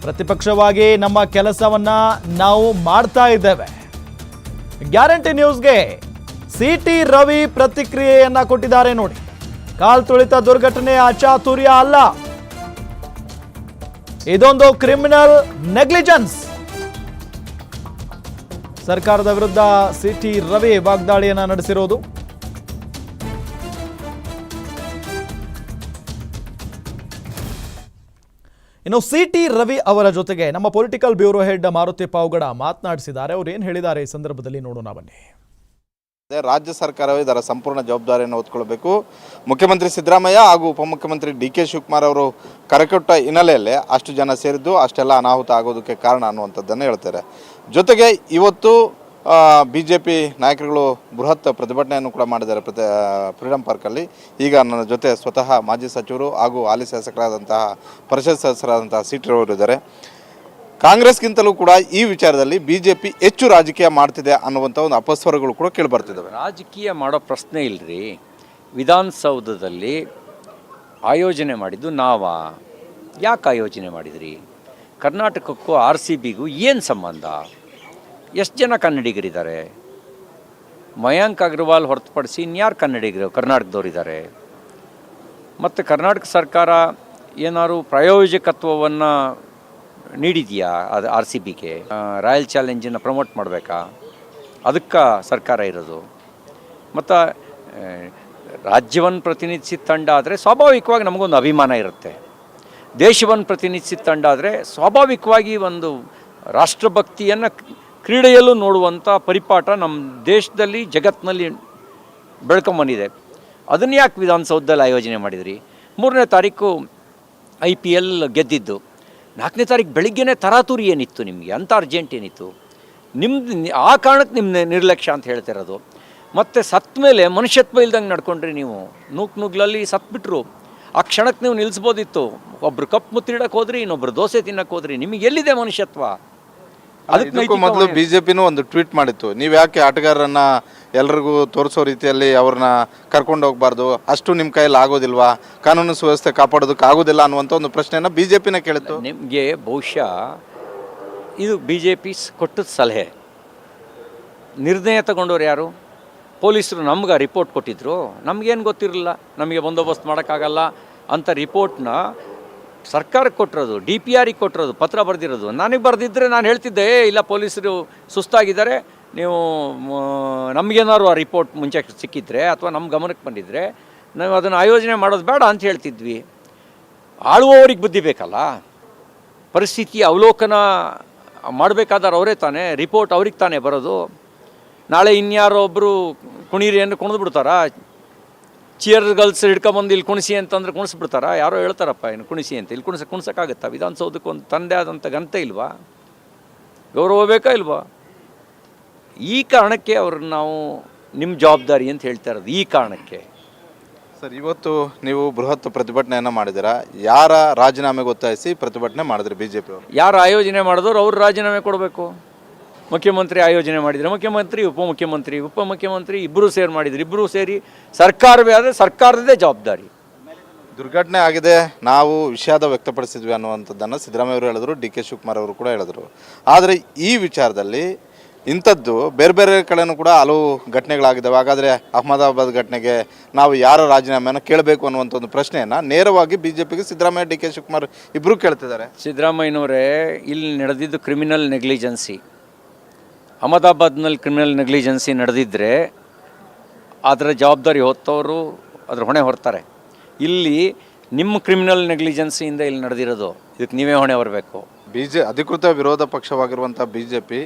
ಪ್ರತಿಪಕ್ಷವಾಗಿ ನಮ್ಮ ಕೆಲಸವನ್ನ ನಾವು ಮಾಡ್ತಾ ಇದ್ದೇವೆ. ಗ್ಯಾರಂಟಿ ನ್ಯೂಸ್ಗೆ ಸಿ ಟಿ ರವಿ ಪ್ರತಿಕ್ರಿಯೆಯನ್ನ ಕೊಟ್ಟಿದ್ದಾರೆ ನೋಡಿ. ಕಾಲ್ ತುಳಿತ ದುರ್ಘಟನೆ ಅಚಾತುರ್ಯ ಅಲ್ಲ. ಇದೊಂದು ಕ್ರಿಮಿನಲ್ ನೆಗ್ಲಿಜೆನ್ಸ್. ಸರ್ಕಾರದ ವಿರುದ್ಧ ಸಿ ಟಿ ರವಿ ವಾಗ್ದಾಳಿಯನ್ನ ನಡೆಸಿರೋದು. ಇನ್ನು ಸಿ ಟಿ ರವಿ ಅವರ ಜೊತೆಗೆ ನಮ್ಮ political bureau head Maruti Pavagada ಮಾತನಾಡಿಸಿದ್ದಾರೆ. ಅವ್ರು ಏನು ಹೇಳಿದ್ದಾರೆ ಈ ಸಂದರ್ಭದಲ್ಲಿ ನೋಡೋಣ ಬನ್ನಿ.
ರಾಜ್ಯ ಸರ್ಕಾರವೇ ಇದರ ಸಂಪೂರ್ಣ ಜವಾಬ್ದಾರಿಯನ್ನು ಹೊತ್ಕೊಳ್ಬೇಕು. ಮುಖ್ಯಮಂತ್ರಿ ಸಿದ್ದರಾಮಯ್ಯ ಹಾಗೂ ಉಪಮುಖ್ಯಮಂತ್ರಿ ಡಿ ಕೆ ಶಿವಕುಮಾರ್ ಅವರು ಕರೆಕೊಟ್ಟ ಹಿನ್ನೆಲೆಯಲ್ಲಿ ಅಷ್ಟು ಜನ ಸೇರಿದ್ದು ಅಷ್ಟೆಲ್ಲ ಅನಾಹುತ ಆಗೋದಕ್ಕೆ ಕಾರಣ ಅನ್ನುವಂಥದ್ದನ್ನು ಹೇಳ್ತಾರೆ. ಜೊತೆಗೆ ಇವತ್ತು ಬಿ ಜೆ ಪಿ ನಾಯಕರುಗಳು ಬೃಹತ್ ಪ್ರತಿಭಟನೆಯನ್ನು ಕೂಡ ಮಾಡಿದ್ದಾರೆ ಪ್ರತಿ ಫ್ರೀಡಂ ಪಾರ್ಕಲ್ಲಿ. ಈಗ ನನ್ನ ಜೊತೆ ಸ್ವತಃ ಮಾಜಿ ಸಚಿವರು ಹಾಗೂ ಹಾಲಿ ಶಾಸಕರಾದಂತಹ, ಪರಿಷತ್ ಸದಸ್ಯರಾದಂತಹ ಸೀಟರವರು ಇದ್ದಾರೆ. ಕಾಂಗ್ರೆಸ್ಗಿಂತಲೂ ಕೂಡ ಈ ವಿಚಾರದಲ್ಲಿ ಬಿ ಜೆ ಪಿ ಹೆಚ್ಚು ರಾಜಕೀಯ ಮಾಡ್ತಿದೆ ಅನ್ನುವಂಥ ಒಂದು ಅಪಸ್ವರಗಳು ಕೂಡ ಕೇಳಿಬರ್ತಿದ್ದಾವೆ.
ರಾಜಕೀಯ ಮಾಡೋ ಪ್ರಶ್ನೆ ಇಲ್ಲರಿ ವಿಧಾನಸೌಧದಲ್ಲಿ ಆಯೋಜನೆ ಮಾಡಿದ್ದು ನಾವಾ? ಯಾಕೆ ಆಯೋಜನೆ ಮಾಡಿದ್ರಿ? ಕರ್ನಾಟಕಕ್ಕೂ ಆರ್ ಸಿ ಬಿಗೂ ಏನು ಸಂಬಂಧ? ಎಷ್ಟು ಜನ ಕನ್ನಡಿಗರಿದ್ದಾರೆ? ಮಯಾಂಕ್ ಅಗ್ರವಾಲ್ ಹೊರತುಪಡಿಸಿ ಇನ್ಯಾರು ಕನ್ನಡಿಗರು ಕರ್ನಾಟಕದವರಿದ್ದಾರೆ? ಮತ್ತು ಕರ್ನಾಟಕ ಸರ್ಕಾರ ಏನಾದರೂ ಪ್ರಾಯೋಜಕತ್ವವನ್ನು ನೀಡಿದೆಯಾ ಅದು ಆರ್ ಸಿ ಬಿಗೆ? ರಾಯಲ್ ಚಾಲೆಂಜನ್ನು ಪ್ರಮೋಟ್ ಮಾಡಬೇಕಾ? ಅದಕ್ಕೆ ಸರ್ಕಾರ ಇರೋದು. ಮತ್ತು ರಾಜ್ಯವನ್ನು ಪ್ರತಿನಿಧಿಸಿದ ತಂಡ ಆದರೆ ಸ್ವಾಭಾವಿಕವಾಗಿ ನಮಗೊಂದು ಅಭಿಮಾನ ಇರುತ್ತೆ. ದೇಶವನ್ನು ಪ್ರತಿನಿಧಿಸಿದ ತಂಡ ಆದರೆ ಸ್ವಾಭಾವಿಕವಾಗಿ ಒಂದು ರಾಷ್ಟ್ರಭಕ್ತಿಯನ್ನು ಕ್ರೀಡೆಯಲ್ಲೂ ನೋಡುವಂಥ ಪರಿಪಾಠ ನಮ್ಮ ದೇಶದಲ್ಲಿ ಜಗತ್ತಿನಲ್ಲಿ ಬೆಳ್ಕೊಂಬಂದಿದೆ ಅದನ್ನು ಯಾಕೆ ವಿಧಾನಸೌಧದಲ್ಲಿ ಆಯೋಜನೆ ಮಾಡಿದ್ರಿ? ಮೂರನೇ ತಾರೀಕು ಐ ಪಿ ಎಲ್ ಗೆದ್ದಿದ್ದು. ನಾಲ್ಕನೇ ತಾರೀಕು ಬೆಳಿಗ್ಗೆನೇ ತರಾತುರಿ ಏನಿತ್ತು ನಿಮಗೆ? ಅಂಥ ಅರ್ಜೆಂಟ್ ಏನಿತ್ತು? ನಿಮ್ದು ಆ ಕಾರಣಕ್ಕೆ ನಿಮ್ಮ ನಿರ್ಲಕ್ಷ್ಯ ಅಂತ ಹೇಳ್ತಿರೋದು. ಮತ್ತು ಸತ್ತ ಮೇಲೆ ಮನುಷ್ಯತ್ವ ಇಲ್ದಂಗೆ ನಡ್ಕೊಂಡ್ರಿ ನೀವು. ನೂಕ್ ನುಗ್ಲಲ್ಲಿ ಸತ್ಬಿಟ್ರು ಆ ಕ್ಷಣಕ್ಕೆ ನೀವು ನಿಲ್ಲಿಸ್ಬೋದಿತ್ತು ಒಬ್ಬರು ಕಪ್ ಮುತ್ತಿಡಕ್ಕೆ ಹೋದ್ರಿ ಇನ್ನೊಬ್ಬರು ದೋಸೆ ತಿನ್ನಕ್ಕೆ ಹೋದ್ರಿ. ನಿಮಗೆ ಎಲ್ಲಿದೆ ಮನುಷ್ಯತ್ವ? ಅದಕ್ಕೆ
ಮೊದಲು ಬಿಜೆಪಿನೂ ಒಂದು ಟ್ವೀಟ್ ಮಾಡಿತ್ತು ನೀವು ಯಾಕೆ ಆಟಗಾರರನ್ನ ಎಲ್ರಿಗೂ ತೋರಿಸೋ ರೀತಿಯಲ್ಲಿ ಅವ್ರನ್ನ ಕರ್ಕೊಂಡು ಹೋಗ್ಬಾರ್ದು? ಅಷ್ಟು ನಿಮ್ಮ ಕೈಯಲ್ಲಿ ಆಗೋದಿಲ್ವಾ? ಕಾನೂನು ಸುವ್ಯವಸ್ಥೆ ಕಾಪಾಡೋದಕ್ಕೆ ಆಗೋದಿಲ್ಲ ಅನ್ನುವಂಥ ಒಂದು ಪ್ರಶ್ನೆಯನ್ನು ಪಿನ ಕೇಳಿತ್ತು.
ನಿಮಗೆ ಬಹುಶಃ ಇದು ಬಿ ಜೆ ಪಿ ಕೊಟ್ಟದ ಸಲಹೆ. ನಿರ್ಣಯ ತಗೊಂಡವ್ರು ಯಾರು? ಪೊಲೀಸರು ನಮ್ಗೆ ರಿಪೋರ್ಟ್ ಕೊಟ್ಟಿದ್ರು. ನಮಗೇನು ಗೊತ್ತಿರಲಿಲ್ಲ. ನಮಗೆ ಬಂದೋಬಸ್ತ್ ಮಾಡೋಕ್ಕಾಗಲ್ಲ ಅಂತ ರಿಪೋರ್ಟ್ನ ಸರ್ಕಾರಕ್ಕೆ ಕೊಟ್ಟಿರೋದು ಡಿ ಪಿ ಆರಿಗೆ ಕೊಟ್ಟಿರೋದು ಪತ್ರ ಬರೆದಿರೋದು. ನನಗೆ ಬರೆದಿದ್ದರೆ ನಾನು ಹೇಳ್ತಿದ್ದೆ "ಏ, ಇಲ್ಲ ಪೊಲೀಸರು ಸುಸ್ತಾಗಿದ್ದಾರೆ. ನೀವು ನಮಗೇನಾದ್ರು ಆ ರಿಪೋರ್ಟ್ ಮುಂಚೆ ಸಿಕ್ಕಿದ್ರೆ ಅಥವಾ ನಮ್ಮ ಗಮನಕ್ಕೆ ಬಂದಿದ್ದರೆ ನಾವು ಅದನ್ನು ಆಯೋಜನೆ ಮಾಡೋದು ಬೇಡ ಅಂತ ಹೇಳ್ತಿದ್ವಿ. ಆಳುವವರಿಗೆ ಬುದ್ಧಿ ಬೇಕಲ್ಲ? ಪರಿಸ್ಥಿತಿ ಅವಲೋಕನ ಮಾಡಬೇಕಾದ್ರೆ ಅವರೇ ತಾನೇ ರಿಪೋರ್ಟ್ ಅವ್ರಿಗೆ ತಾನೇ ಬರೋದು. ನಾಳೆ ಇನ್ಯಾರೋ ಒಬ್ಬರು ಕುಣೀರಿ ಏನು ಕುಣಿದು ಚಿಯರ್ ಗರ್ಲ್ಸ್ ಹಿಡ್ಕೊಂಬಂದು ಇಲ್ಲಿ ಕುಣಿಸಿ ಅಂತಂದ್ರೆ ಕುಣಿಸ್ಬಿಡ್ತಾರ? ಯಾರೋ ಹೇಳ್ತಾರಪ್ಪ ಏನು ಕುಣಿಸಿ ಅಂತ. ಇಲ್ಲಿ ಕುಣಿಸ ಕುಣಿಸೋಕ್ಕಾಗತ್ತಾ? ವಿಧಾನಸೌಧಕ್ಕೆ ಒಂದು ತಂದೆ ಆದಂಥ ಘನತೆ ಇಲ್ವಾ? ಗೌರವ ಬೇಕಾ ಇಲ್ವಾ? ಈ ಕಾರಣಕ್ಕೆ ಅವ್ರನ್ನ ನಾವು ನಿಮ್ಮ ಜವಾಬ್ದಾರಿ ಅಂತ ಹೇಳ್ತಾ ಇರೋದು ಈ ಕಾರಣಕ್ಕೆ.
ಸರ್ ಇವತ್ತು ನೀವು ಬೃಹತ್ ಪ್ರತಿಭಟನೆಯನ್ನು ಮಾಡಿದ್ದೀರಾ? ಯಾರ ರಾಜೀನಾಮೆಗೆ ಒತ್ತಾಯಿಸಿ ಪ್ರತಿಭಟನೆ ಮಾಡಿದ್ರಿ ಬಿಜೆಪಿ ಅವರು
ಯಾರು ಆಯೋಜನೆ ಮಾಡಿದವರು ಅವ್ರು ರಾಜೀನಾಮೆ ಕೊಡಬೇಕು. ಮುಖ್ಯಮಂತ್ರಿ ಆಯೋಜನೆ ಮಾಡಿದರೆ. ಮುಖ್ಯಮಂತ್ರಿ ಉಪಮುಖ್ಯಮಂತ್ರಿ ಉಪಮುಖ್ಯಮಂತ್ರಿ ಇಬ್ಬರು ಸೇರಿ ಮಾಡಿದ್ರು. ಇಬ್ಬರು ಸೇರಿ ಸರ್ಕಾರವೇ ಆದರೆ ಸರ್ಕಾರದೇ ಜವಾಬ್ದಾರಿ.
ದುರ್ಘಟನೆ ಆಗಿದೆ. ನಾವು ವಿಷಾದ ವ್ಯಕ್ತಪಡಿಸಿದ್ವಿ ಅನ್ನುವಂಥದ್ದನ್ನು ಸಿದ್ದರಾಮಯ್ಯ ಅವರು ಹೇಳಿದ್ರು ಡಿ ಕೆ ಶಿವಕುಮಾರ್ ಅವರು ಕೂಡ ಹೇಳಿದ್ರು. ಆದರೆ ಈ ವಿಚಾರದಲ್ಲಿ ಇಂಥದ್ದು ಬೇರೆ ಬೇರೆ ಕಡೆನೂ ಕೂಡ ಹಲವು ಘಟನೆಗಳಾಗಿದ್ದಾವೆ. ಹಾಗಾದರೆ ಅಹಮದಾಬಾದ್ ಘಟನೆಗೆ ನಾವು ಯಾರ ರಾಜೀನಾಮೆಯನ್ನು ಕೇಳಬೇಕು ಅನ್ನುವಂಥ ಒಂದು ಪ್ರಶ್ನೆಯನ್ನು ನೇರವಾಗಿ ಬಿ ಜೆ ಪಿಗೆ ಸಿದ್ದರಾಮಯ್ಯ ಡಿ ಕೆ ಶಿವಕುಮಾರ್ ಇಬ್ಬರು ಕೇಳ್ತಿದ್ದಾರೆ.
ಸಿದ್ದರಾಮಯ್ಯನವರೇ ಇಲ್ಲಿ ನಡೆದಿದ್ದು ಕ್ರಿಮಿನಲ್ ನೆಗ್ಲಿಜೆನ್ಸಿ ಅಹಮದಾಬಾದ್ನಲ್ಲಿ ಕ್ರಿಮಿನಲ್ ನೆಗ್ಲಿಜೆನ್ಸಿ ನಡೆದಿದ್ದರೆ ಅದರ ಜವಾಬ್ದಾರಿ ಹೊತ್ತವರು ಅದರ ಹೊಣೆ ಹೊರ್ತಾರೆ. ಇಲ್ಲಿ ನಿಮ್ಮ ಕ್ರಿಮಿನಲ್ ನೆಗ್ಲಿಜೆನ್ಸಿಯಿಂದ ಇಲ್ಲಿ ನಡೆದಿರೋದು, ಇದಕ್ಕೆ ನೀವೇ ಹೊಣೆ ಬರಬೇಕು
ಬಿ ಜೆ ಅಧಿಕೃತ ವಿರೋಧ ಪಕ್ಷವಾಗಿರುವಂಥ ಬಿ ಜೆ ಪಿ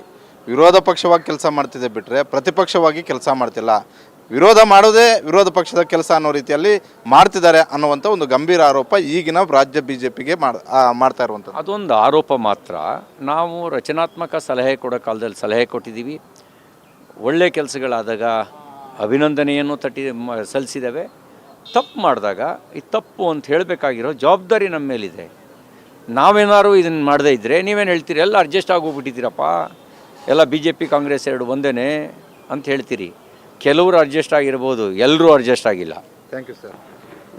ವಿರೋಧ ಪಕ್ಷವಾಗಿ ಕೆಲಸ ಮಾಡ್ತಿದೆ ಬಿಟ್ಟರೆ ಪ್ರತಿಪಕ್ಷವಾಗಿ ಕೆಲಸ ಮಾಡ್ತಿಲ್ಲ. ವಿರೋಧ ಮಾಡೋದೇ ವಿರೋಧ ಪಕ್ಷದ ಕೆಲಸ ಅನ್ನೋ ರೀತಿಯಲ್ಲಿ ಮಾಡ್ತಿದ್ದಾರೆ ಅನ್ನುವಂಥ ಒಂದು ಗಂಭೀರ ಆರೋಪ ಈಗಿನ ರಾಜ್ಯ ಬಿ ಜೆ ಪಿಗೆ ಮಾಡ್ತಾ ಇರುವಂಥದ್ದು.
ಅದೊಂದು ಆರೋಪ ಮಾತ್ರ. ನಾವು ರಚನಾತ್ಮಕ ಸಲಹೆ ಕೊಡೋ ಕಾಲದಲ್ಲಿ ಸಲಹೆ ಕೊಟ್ಟಿದ್ದೀವಿ. ಒಳ್ಳೆ ಕೆಲಸಗಳಾದಾಗ ಅಭಿನಂದನೆಯನ್ನು ತಟ್ಟಿ ಸಲ್ಲಿಸಿದ್ದೇವೆ. ತಪ್ಪು ಮಾಡಿದಾಗ, ಈ ತಪ್ಪು ಅಂತ ಹೇಳಬೇಕಾಗಿರೋ ಜವಾಬ್ದಾರಿ ನಮ್ಮ ಮೇಲಿದೆ. ನಾವೇನಾದ್ರು ಇದನ್ನು ಮಾಡದೇ ಇದ್ದರೆ ನೀವೇನು ಹೇಳ್ತೀರಿ? ಎಲ್ಲ ಅಡ್ಜಸ್ಟ್ ಆಗೋಗ್ಬಿಟ್ಟಿದ್ದೀರಪ್ಪ. ಎಲ್ಲ ಬಿ ಜೆ ಪಿ ಕಾಂಗ್ರೆಸ್ ಎರಡು ಒಂದೇ ಅಂತ ಹೇಳ್ತೀರಿ. ಕೆಲವರು ಅಡ್ಜಸ್ಟ್ ಆಗಿರ್ಬೋದು ಎಲ್ಲರೂ ಅಡ್ಜಸ್ಟ್ ಆಗಿಲ್ಲ.
ಥ್ಯಾಂಕ್ ಯು ಸರ್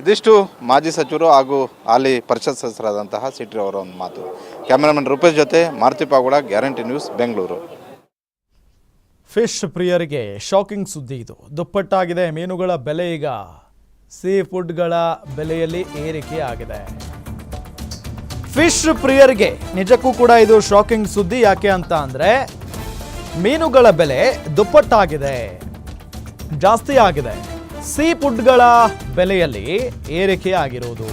ಇದಿಷ್ಟು ಮಾಜಿ ಸಚಿವರು ಹಾಗೂ ಹಾಲಿ ಪರಿಷತ್ ಸದಸ್ಯರಾದಂತಹ ಸಿಟ್ರಿ ಅವರ ಒಂದು ಮಾತು. ಕ್ಯಾಮರಾಮನ್ ರೂಪೇಶ್ ಜೊತೆ Maruti Pagada guarantee news Bengaluru.
Fish ಪ್ರಿಯರಿಗೆ ಶಾಕಿಂಗ್ ಸುದ್ದಿ ಇದು. ದುಪ್ಪಟ್ಟಾಗಿದೆ ಮೀನುಗಳ ಬೆಲೆ ಈಗ. ಸೀ ಫುಡ್ಗಳ ಬೆಲೆಯಲ್ಲಿ ಏರಿಕೆ ಆಗಿದೆ. ಫಿಶ್ ಪ್ರಿಯರಿಗೆ ನಿಜಕ್ಕೂ ಕೂಡ ಇದು ಶಾಕಿಂಗ್ ಸುದ್ದಿ. ಯಾಕೆ ಅಂತ ಅಂದರೆ ಮೀನುಗಳ ಬೆಲೆ ದುಪ್ಪಟ್ಟಾಗಿದೆ. ಜಾಸ್ತಿ ಆಗಿದೆ ಸೀ ಫುಡ್ಗಳ ಬೆಲೆಯಲ್ಲಿ ಏರಿಕೆ ಆಗಿರುವುದು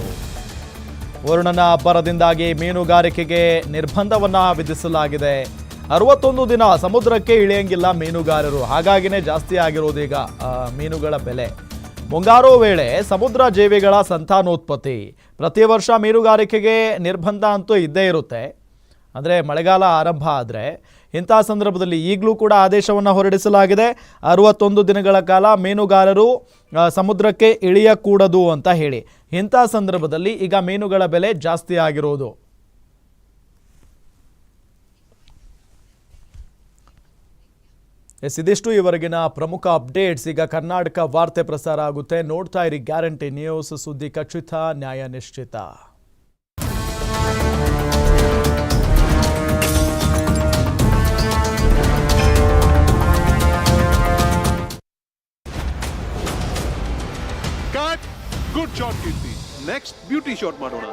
ವರುಣನ ಅಬ್ಬರದಿಂದಾಗಿ ಮೀನುಗಾರಿಕೆಗೆ ನಿರ್ಬಂಧವನ್ನ ವಿಧಿಸಲಾಗಿದೆ. ಅರವತ್ತೊಂದು ದಿನ ಸಮುದ್ರಕ್ಕೆ ಇಳಿಯಂಗಿಲ್ಲ ಮೀನುಗಾರರು. ಹಾಗಾಗಿನೇ ಜಾಸ್ತಿ ಆಗಿರೋದು ಈಗ ಮೀನುಗಳ ಬೆಲೆ. ಮುಂಗಾರು ವೇಳೆ ಸಮುದ್ರ ಜೀವಿಗಳ ಸಂತಾನೋತ್ಪತ್ತಿ. ಪ್ರತಿ ವರ್ಷ ಮೀನುಗಾರಿಕೆಗೆ ನಿರ್ಬಂಧ ಅಂತೂ ಇದ್ದೇ ಇರುತ್ತೆ. ಅಂದರೆ ಮಳೆಗಾಲ ಆರಂಭ ಆದರೆ ಇಂಥ ಸಂದರ್ಭದಲ್ಲಿ ಈಗಲೂ ಕೂಡ ಆದೇಶವನ್ನು ಹೊರಡಿಸಲಾಗಿದೆ. ಅರವತ್ತೊಂದು ದಿನಗಳ ಕಾಲ ಮೀನುಗಾರರು ಸಮುದ್ರಕ್ಕೆ ಇಳಿಯಕೂಡದು ಅಂತ ಹೇಳಿ. ಇಂಥ ಸಂದರ್ಭದಲ್ಲಿ ಈಗ ಮೀನುಗಳ ಬೆಲೆ ಜಾಸ್ತಿ ಆಗಿರೋದು. ಎಸ್, ಇದಿಷ್ಟು ಇವರೆಗಿನ ಪ್ರಮುಖ ಅಪ್ಡೇಟ್ಸ್. ಈಗ ಕರ್ನಾಟಕ ವಾರ್ತೆ ಪ್ರಸಾರ ಆಗುತ್ತೆ. ನೋಡ್ತಾ ಇರಿ ಗ್ಯಾರಂಟಿ ನ್ಯೂಸ್ ಸುದ್ದಿ ಖಚಿತ, ನ್ಯಾಯ ನಿಶ್ಚಿತ.
good shot Keerthi next beauty shot ಮಾಡೋಣ